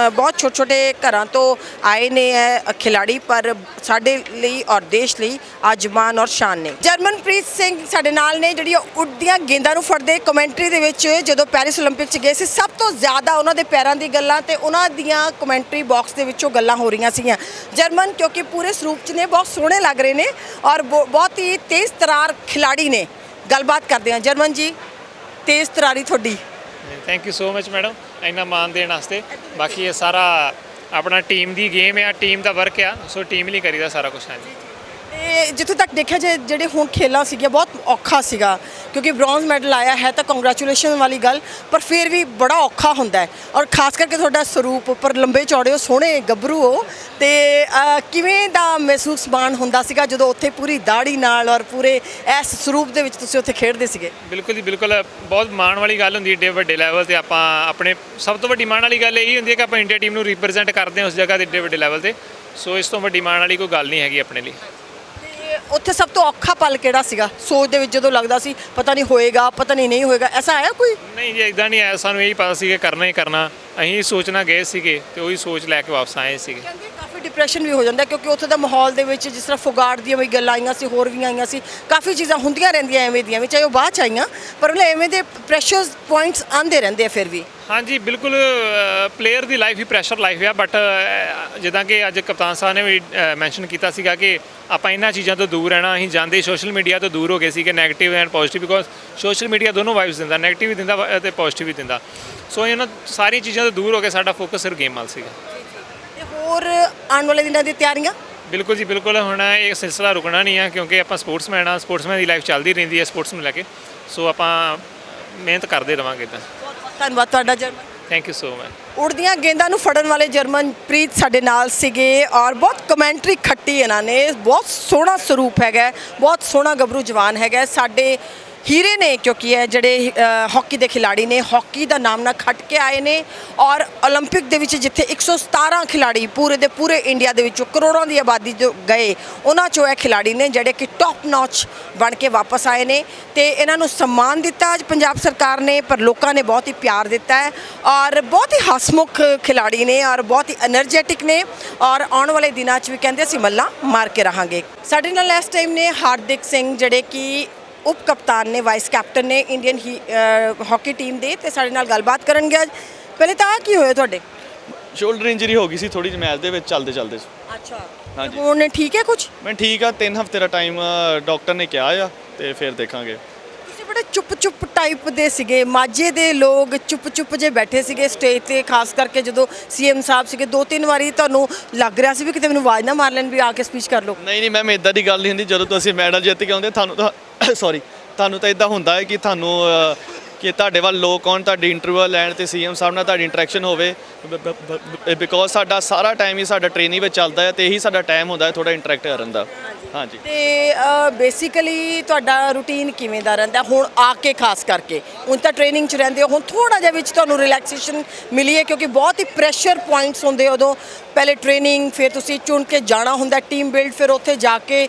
ਬਹੁਤ ਛੋਟੇ ਛੋਟੇ ਘਰਾਂ ਤੋਂ ਆਏ ਨੇ ਇਹ ਖਿਲਾੜੀ ਪਰ ਸਾਡੇ ਲਈ ਔਰ ਦੇਸ਼ ਲਈ ਅੱਜ ਮਾਣ ਔਰ ਸ਼ਾਨ ਨੇ ਜਰਮਨਪ੍ਰੀਤ ਸਿੰਘ ਸਾਡੇ ਨਾਲ ਨੇ ਜਿਹੜੀ ਉਹ ਉੱਡਦੀਆਂ ਗੇਂਦਾਂ ਨੂੰ ਫੜਦੇ ਕਮੈਂਟਰੀ ਦੇ ਵਿੱਚ ਜਦੋਂ ਪੈਰਿਸ 올림픽 ਚ ਗਏ ਸੀ ਸਭ ਤੋਂ ਜ਼ਿਆਦਾ ਉਹਨਾਂ ਦੇ ਪੈਰਾਂ ਦੀ ਗੱਲਾਂ ਤੇ ਉਹਨਾਂ ਦੀਆਂ ਕਮੈਂਟਰੀ ਬਾਕਸ ਦੇ ਵਿੱਚੋਂ ਗੱਲਾਂ ਹੋ ਰਹੀਆਂ ਸੀਗੀਆਂ ਜਰਮਨ ਕਿਉਂਕਿ ਪੂਰੇ ਸਰੂਪ ਚ ਨੇ ਬਹੁਤ ਸੋਹਣੇ ਲੱਗ ਰਹੇ ਨੇ ਔਰ ਬਹੁ- ਬਹੁਤ ਹੀ ਤੇਜ਼ ਤਰਾਰ ਖਿਲਾੜੀ ਨੇ ਗੱਲਬਾਤ ਕਰਦੇ ਹਾਂ ਜਰਮਨ ਜੀ ਤੇਜ਼ ਤਰਾਰੀ ਤੁਹਾਡੀ thank you so much madam ਇੰਨਾ ਮਾਨ ਦੇਣ ਵਾਸਤੇ। ਬਾਕੀ ਇਹ ਸਾਰਾ ਆਪਣਾ ਟੀਮ ਦੀ ਗੇਮ ਆ ਟੀਮ ਦਾ ਵਰਕ ਆ, ਸੋ ਟੀਮ ਲਈ ਕਰੀਦਾ ਸਾਰਾ ਕੁਝ ਹਾਂਜੀ। ਤੇ ਜਿੱਥੇ ਤੱਕ ਦੇਖਿਆ ਜੇ ਜਿਹੜੇ ਹੁਣ ਖੇਲਾਂ ਸੀਗੀਆਂ, ਬਹੁਤ ਔਖਾ ਸੀਗਾ। ਕਿਉਂਕਿ ਬ੍ਰੌਂਜ਼ ਮੈਡਲ ਆਇਆ ਹੈ ਤਾਂ ਕੰਗ੍ਰੈਚੁਲੇਸ਼ਨ ਵਾਲੀ ਗੱਲ, ਪਰ ਫਿਰ ਵੀ ਬੜਾ ਔਖਾ ਹੁੰਦਾ ਹੈ। ਔਰ ਖਾਸ ਕਰਕੇ ਤੁਹਾਡਾ ਸਰੂਪ ਉੱਪਰ ਲੰਬੇ ਚੌੜੇ ਹੋ, ਸੋਹਣੇ ਗੱਭਰੂ ਹੋ, ਤੇ ਕਿਵੇਂ ਦਾ ਮਹਿਸੂਸ ਮਾਣ ਹੁੰਦਾ ਸੀਗਾ ਜਦੋਂ ਉੱਥੇ ਪੂਰੀ ਦਾੜੀ ਨਾਲ ਔਰ ਪੂਰੇ ਇਸ ਸਰੂਪ ਦੇ ਵਿੱਚ ਤੁਸੀਂ ਉੱਥੇ ਖੇਡਦੇ ਸੀਗੇ? ਬਿਲਕੁਲ ਜੀ, ਬਿਲਕੁਲ, ਬਹੁਤ ਮਾਣ ਵਾਲੀ ਗੱਲ ਹੁੰਦੀ ਹੈ ਏਡੇ ਵੱਡੇ ਲੈਵਲ ਤੇ ਆਪਾਂ ਆਪਣੇ ਸਭ ਤੋਂ ਵੱਡੀ ਮਾਣ ਵਾਲੀ ਗੱਲ ਇਹ ਹੁੰਦੀ ਹੈ ਕਿ ਆਪਾਂ ਇੰਡੀਆ ਟੀਮ ਨੂੰ ਰਿਪਰੈਜ਼ੈਂਟ ਕਰਦੇ ਹਾਂ ਉਸ ਜਗ੍ਹਾ ਤੇ ਏਡੇ ਵੱਡੇ ਲੈਵਲ ਤੇ। ਸੋ ਇਸ ਤੋਂ ਵੱਡੀ ਮਾਣ ਵਾਲੀ ਕੋਈ ਗੱਲ ਨਹੀਂ ਹੈਗੀ ਆਪਣੇ ਲਈ। ਉੱਥੇ ਸਭ ਤੋਂ ਔਖਾ ਪਲ ਕਿਹੜਾ ਸੀਗਾ? ਸੋਚ ਦੇ ਵਿੱਚ ਜਦੋਂ ਲੱਗਦਾ ਸੀ ਪਤਾ ਨਹੀਂ ਹੋਏਗਾ ਪਤਾ ਨਹੀਂ ਨਹੀਂ ਹੋਏਗਾ ਐਸਾ ਆਇਆ ਕੋਈ? ਨਹੀਂ ਜੀ ਇਦਾਂ ਨਹੀਂ ਆਇਆ ਸਾਨੂੰ ਇਹੀ ਪਤਾ ਸੀ ਕਿ ਕਰਨਾ ਹੀ ਕਰਨਾ। ਅਸੀਂ ਸੋਚਣਾ ਗਏ ਸੀਗੇ ਤੇ ਉਹੀ ਸੋਚ ਲੈ ਕੇ ਵਾਪਸ ਆਏ ਸੀਗੇ। ਕਹਿੰਦੇ ਕਾਫੀ ਡਿਪਰੈਸ਼ਨ ਵੀ ਹੋ ਜਾਂਦਾ ਕਿਉਂਕਿ ਉੱਥੇ ਦਾ ਮਾਹੌਲ ਦੇ ਵਿੱਚ ਜਿਸ ਤਰ੍ਹਾਂ ਫੁਗਾੜ ਦੀਆਂ ਵੀ ਗੱਲਾਂ ਆਈਆਂ ਸੀ, ਹੋਰ ਵੀ ਆਈਆਂ ਸੀ, ਕਾਫੀ ਚੀਜ਼ਾਂ ਹੁੰਦੀਆਂ ਰਹਿੰਦੀਆਂ ਐਵੇਂ ਦੀਆਂ ਵੀ, ਚਾਹੇ ਉਹ ਬਾਅਦ ਚ ਆਈਆਂ, ਪਰ ਉਹ ਐਵੇਂ ਦੇ ਪ੍ਰੈਸ਼ਰਸ ਪੁਆਇੰਟਸ ਆਉਂਦੇ ਰਹਿੰਦੇ ਆ ਫਿਰ ਵੀ। ਹਾਂਜੀ, ਬਿਲਕੁਲ ਪਲੇਅਰ ਦੀ ਲਾਈਫ ਹੀ ਪ੍ਰੈਸ਼ਰ ਲਾਈਫ ਆ ਬਟ ਜਿੱਦਾਂ ਕਿ ਅੱਜ ਕਪਤਾਨ ਸਾਹਿਬ ਨੇ ਵੀ ਮੈਂਸ਼ਨ ਕੀਤਾ ਸੀਗਾ ਕਿ ਆਪਾਂ ਇਹਨਾਂ ਚੀਜ਼ਾਂ ਤੋਂ ਦੂਰ ਰਹਿਣਾ, ਅਸੀਂ ਜਾਂਦੇ ਸੋਸ਼ਲ ਮੀਡੀਆ ਤੋਂ ਦੂਰ ਹੋ ਗਏ ਸੀਗੇ negative and positive because social media ਦੋਨੋਂ ਵਾਈਬਸ ਦਿੰਦਾ 네ਗੇਟਿਵ ਵੀ ਦਿੰਦਾ ਵਾ, ਤੇ ਪੋਜ਼ਿਟਿਵ ਵੀ ਦਿੰਦਾ। ਸੋ ਇਹਨਾਂ ਸਾਰੀਆਂ ਚੀਜ਼ਾਂ ਤੋਂ ਦੂਰ ਹੋ ਕੇ ਸਾਡਾ ਫੋਕਸ ਸਿਰਫ ਗੇਮ ਵੱਲ ਸੀਗਾ। ਹੋਰ ਆਉਣ ਵਾਲੇ ਦਿਨਾਂ ਦੀ ਤਿਆਰੀਆਂ? ਬਿਲਕੁਲ ਜੀ ਬਿਲਕੁਲ। ਹੁਣ ਇਹ ਸਿਲਸਿਲਾ ਰੁਕਣਾ ਨਹੀਂ ਆ ਕਿਉਂਕਿ ਆਪਾਂ ਸਪੋਰਟਸਮੈਨ ਆ ਸਪੋਰਟਸਮੈਨ ਦੀ ਲਾਈਫ ਚੱਲਦੀ ਰਹਿੰਦੀ ਹੈ ਸਪੋਰਟਸ ਨੂੰ ਲੈ ਕੇ। ਸੋ ਆਪਾਂ ਮਿਹਨਤ ਕਰਦੇ ਰਵਾਂਗੇ ਤਾਂ ਧੰਨਵਾਦ ਤੁਹਾਡਾ Harman. Thank you so much ਉੜਦੀਆਂ ਗੇਂਦਾਂ ਨੂੰ ਫੜਨ ਵਾਲੇ ਜਰਮਨਪ੍ਰੀਤ ਸਾਡੇ ਨਾਲ ਸੀਗੇ ਔਰ ਬਹੁਤ ਕਮੈਂਟਰੀ ਖੱਟੀ ਇਹਨਾਂ ਨੇ। ਬਹੁਤ ਸੋਹਣਾ ਸਰੂਪ ਹੈਗਾ ਬਹੁਤ ਸੋਹਣਾ ਗੱਭਰੂ ਜਵਾਨ ਹੈਗਾ। ਸਾਡੇ ਹੀਰੇ ਨੇ ਕਿਉਂਕਿ ਇਹ ਜਿਹੜੇ ਹਾਕੀ ਦੇ ਖਿਲਾੜੀ ਨੇ, ਹਾਕੀ ਦਾ ਨਾਮ ਨਾਲ ਖੱਟ ਕੇ ਆਏ ਨੇ ਔਰ 올림픽 ਦੇ ਵਿੱਚ ਜਿੱਥੇ 117 ਖਿਲਾੜੀ ਪੂਰੇ ਦੇ ਪੂਰੇ ਇੰਡੀਆ ਦੇ ਵਿੱਚੋਂ ਕਰੋੜਾਂ ਦੀ ਆਬਾਦੀ ਤੋਂ ਗਏ, ਉਹਨਾਂ ਚੋਂ ਇਹ ਖਿਲਾੜੀ ਨੇ ਜਿਹੜੇ ਕਿ ਟੌਪ ਨੌਚ ਬਣ ਕੇ ਵਾਪਸ ਆਏ ਨੇ ਤੇ ਇਹਨਾਂ ਨੂੰ ਸਨਮਾਨ ਦਿੱਤਾ ਅੱਜ ਪੰਜਾਬ ਸਰਕਾਰ ਨੇ, ਪਰ ਲੋਕਾਂ ਨੇ ਬਹੁਤ ਹੀ ਪਿਆਰ ਦਿੱਤਾ ਹੈ ਔਰ ਬਹੁਤ ਹੀ ਹਸਮੁਖ ਖਿਲਾੜੀ ਨੇ ਔਰ ਬਹੁਤ ਹੀ એનર્ਜੈਟਿਕ ਨੇ ਔਰ ਆਉਣ ਵਾਲੇ ਦਿਨਾਂ 'ਚ ਵੀ ਕਹਿੰਦੇ ਅਸੀਂ ਮੱਲਾ ਮਾਰ ਕੇ ਰਹਾਂਗੇ। ਸਾਡੇ ਨਾਲ ਇਸ ਟਾਈਮ ਨੇ ਹਾਰਦਿਕ ਸਿੰਘ ਜਿਹੜੇ ਕਿ ਉਪ ਕਪਤਾਨ ਨੇ ਵਾਈਸ ਕੈਪਟਨ ਨੇ ਇੰਡੀਅਨ ਹਾਕੀ ਟੀਮ ਦੇ ਤੇ ਸਾਡੇ ਨਾਲ ਗੱਲਬਾਤ ਕਰਨਗੇ ਅੱਜ। ਪਹਿਲੇ ਤਾਂ ਕੀ ਹੋਇਆ ਤੁਹਾਡੇ? ਸ਼ੋਲਡਰ ਇੰਜਰੀ ਹੋ ਗਈ ਸੀ ਥੋੜੀ ਜਿਹੀ ਮੈਚ ਦੇ ਵਿੱਚ ਚੱਲਦੇ ਚੱਲਦੇ। ਅੱਛਾ। ਹਾਂਜੀ। ਹੁਣ ਠੀਕ ਹੈ ਕੁਝ ਮੈਂ ਠੀਕ ਆ 3 ਹਫ਼ਤੇ ਦਾ ਟਾਈਮ ਡਾਕਟਰ ਨੇ ਕਿਹਾ ਆ ਤੇ ਫਿਰ ਦੇਖਾਂਗੇ। ਤੁਸੀਂ ਬੜੇ ਚੁੱਪ ਚੁੱਪ ਟਾਈਪ ਦੇ ਸੀਗੇ ਮਾਝੇ ਦੇ ਲੋਕ ਚੁੱਪ ਚੁੱਪ ਜੇ ਬੈਠੇ ਸੀਗੇ ਸਟੇਜ ਤੇ ਖਾਸ ਕਰਕੇ ਜਦੋਂ ਸੀਐਮ ਸਾਹਿਬ ਸੀਗੇ ਦੋ ਤਿੰਨ ਵਾਰੀ ਤੁਹਾਨੂੰ ਲੱਗ ਰਿਹਾ ਸੀ ਵੀ ਕਿਤੇ ਮੈਨੂੰ ਆਵਾਜ਼ ਨਾ ਮਾਰ ਲੈਣ ਵੀ ਆ ਕੇ ਸਪੀਚ ਕਰ ਲਓ। ਨਹੀਂ ਨਹੀਂ ਮੈਮ ਇਦਾਂ ਦੀ ਗੱਲ ਨਹੀਂ ਹੁੰਦੀ ਜਦੋਂ ਤੁਸੀਂ ਮੈਡਲ ਜਿੱਤ ਕੇ ਆਉਂਦੇ ਤੁਹਾਨੂੰ ਤਾਂ [coughs] ਸੌਰੀ ਤੁਹਾਨੂੰ ਤਾਂ ਇਦਾਂ ਹੁੰਦਾ ਹੈ ਕਿ ਤੁਹਾਨੂੰ ਕਿ ਤੁਹਾਡੇ ਵੱਲ ਲੋਕ ਆਉਣ ਤੁਹਾਡੀ ਇੰਟਰਵਿਊ ਲੈਣ ਤੇ ਸੀਐਮ ਸਾਹਿਬ ਨਾਲ ਤੁਹਾਡੀ ਇੰਟਰੈਕਸ਼ਨ ਹੋਵੇ। ਬਿਕੋਜ਼ ਸਾਡਾ ਸਾਰਾ ਟਾਈਮ ਹੀ ਸਾਡਾ ਟ੍ਰੇਨਿੰਗ ਵਿੱਚ ਚੱਲਦਾ ਹੈ ਤੇ ਇਹੀ ਸਾਡਾ ਟਾਈਮ ਹੁੰਦਾ ਹੈ ਥੋੜਾ ਇੰਟਰੈਕਟ ਕਰਨ ਦਾ। ਹਾਂਜੀ। ਤੇ ਬੇਸਿਕਲੀ ਤੁਹਾਡਾ ਰੂਟੀਨ ਕਿਵੇਂ ਦਾ ਰਹਿੰਦਾ? ਹੁਣ ਆ ਕੇ ਖਾਸ ਕਰਕੇ। ਹੁਣ ਤਾਂ ਟ੍ਰੇਨਿੰਗ 'ਚ ਰਹਿੰਦੇ ਹੋ ਹੁਣ ਥੋੜਾ ਜਿਹਾ ਵਿੱਚ ਤੁਹਾਨੂੰ ਰਿਲੈਕਸੇਸ਼ਨ ਮਿਲੀ ਹੈ ਕਿਉਂਕਿ ਬਹੁਤ ਹੀ ਪ੍ਰੈਸ਼ਰ ਪੁਆਇੰਟਸ ਹੁੰਦੇ ਉਦੋਂ। ਪਹਿਲੇ ਟ੍ਰੇਨਿੰਗ ਫਿਰ ਤੁਸੀਂ ਚੁਣ ਕੇ ਜਾਣਾ ਹੁੰਦਾ ਟੀਮ ਬਿਲਡ ਫਿਰ ਉੱਥੇ ਜਾ ਕੇ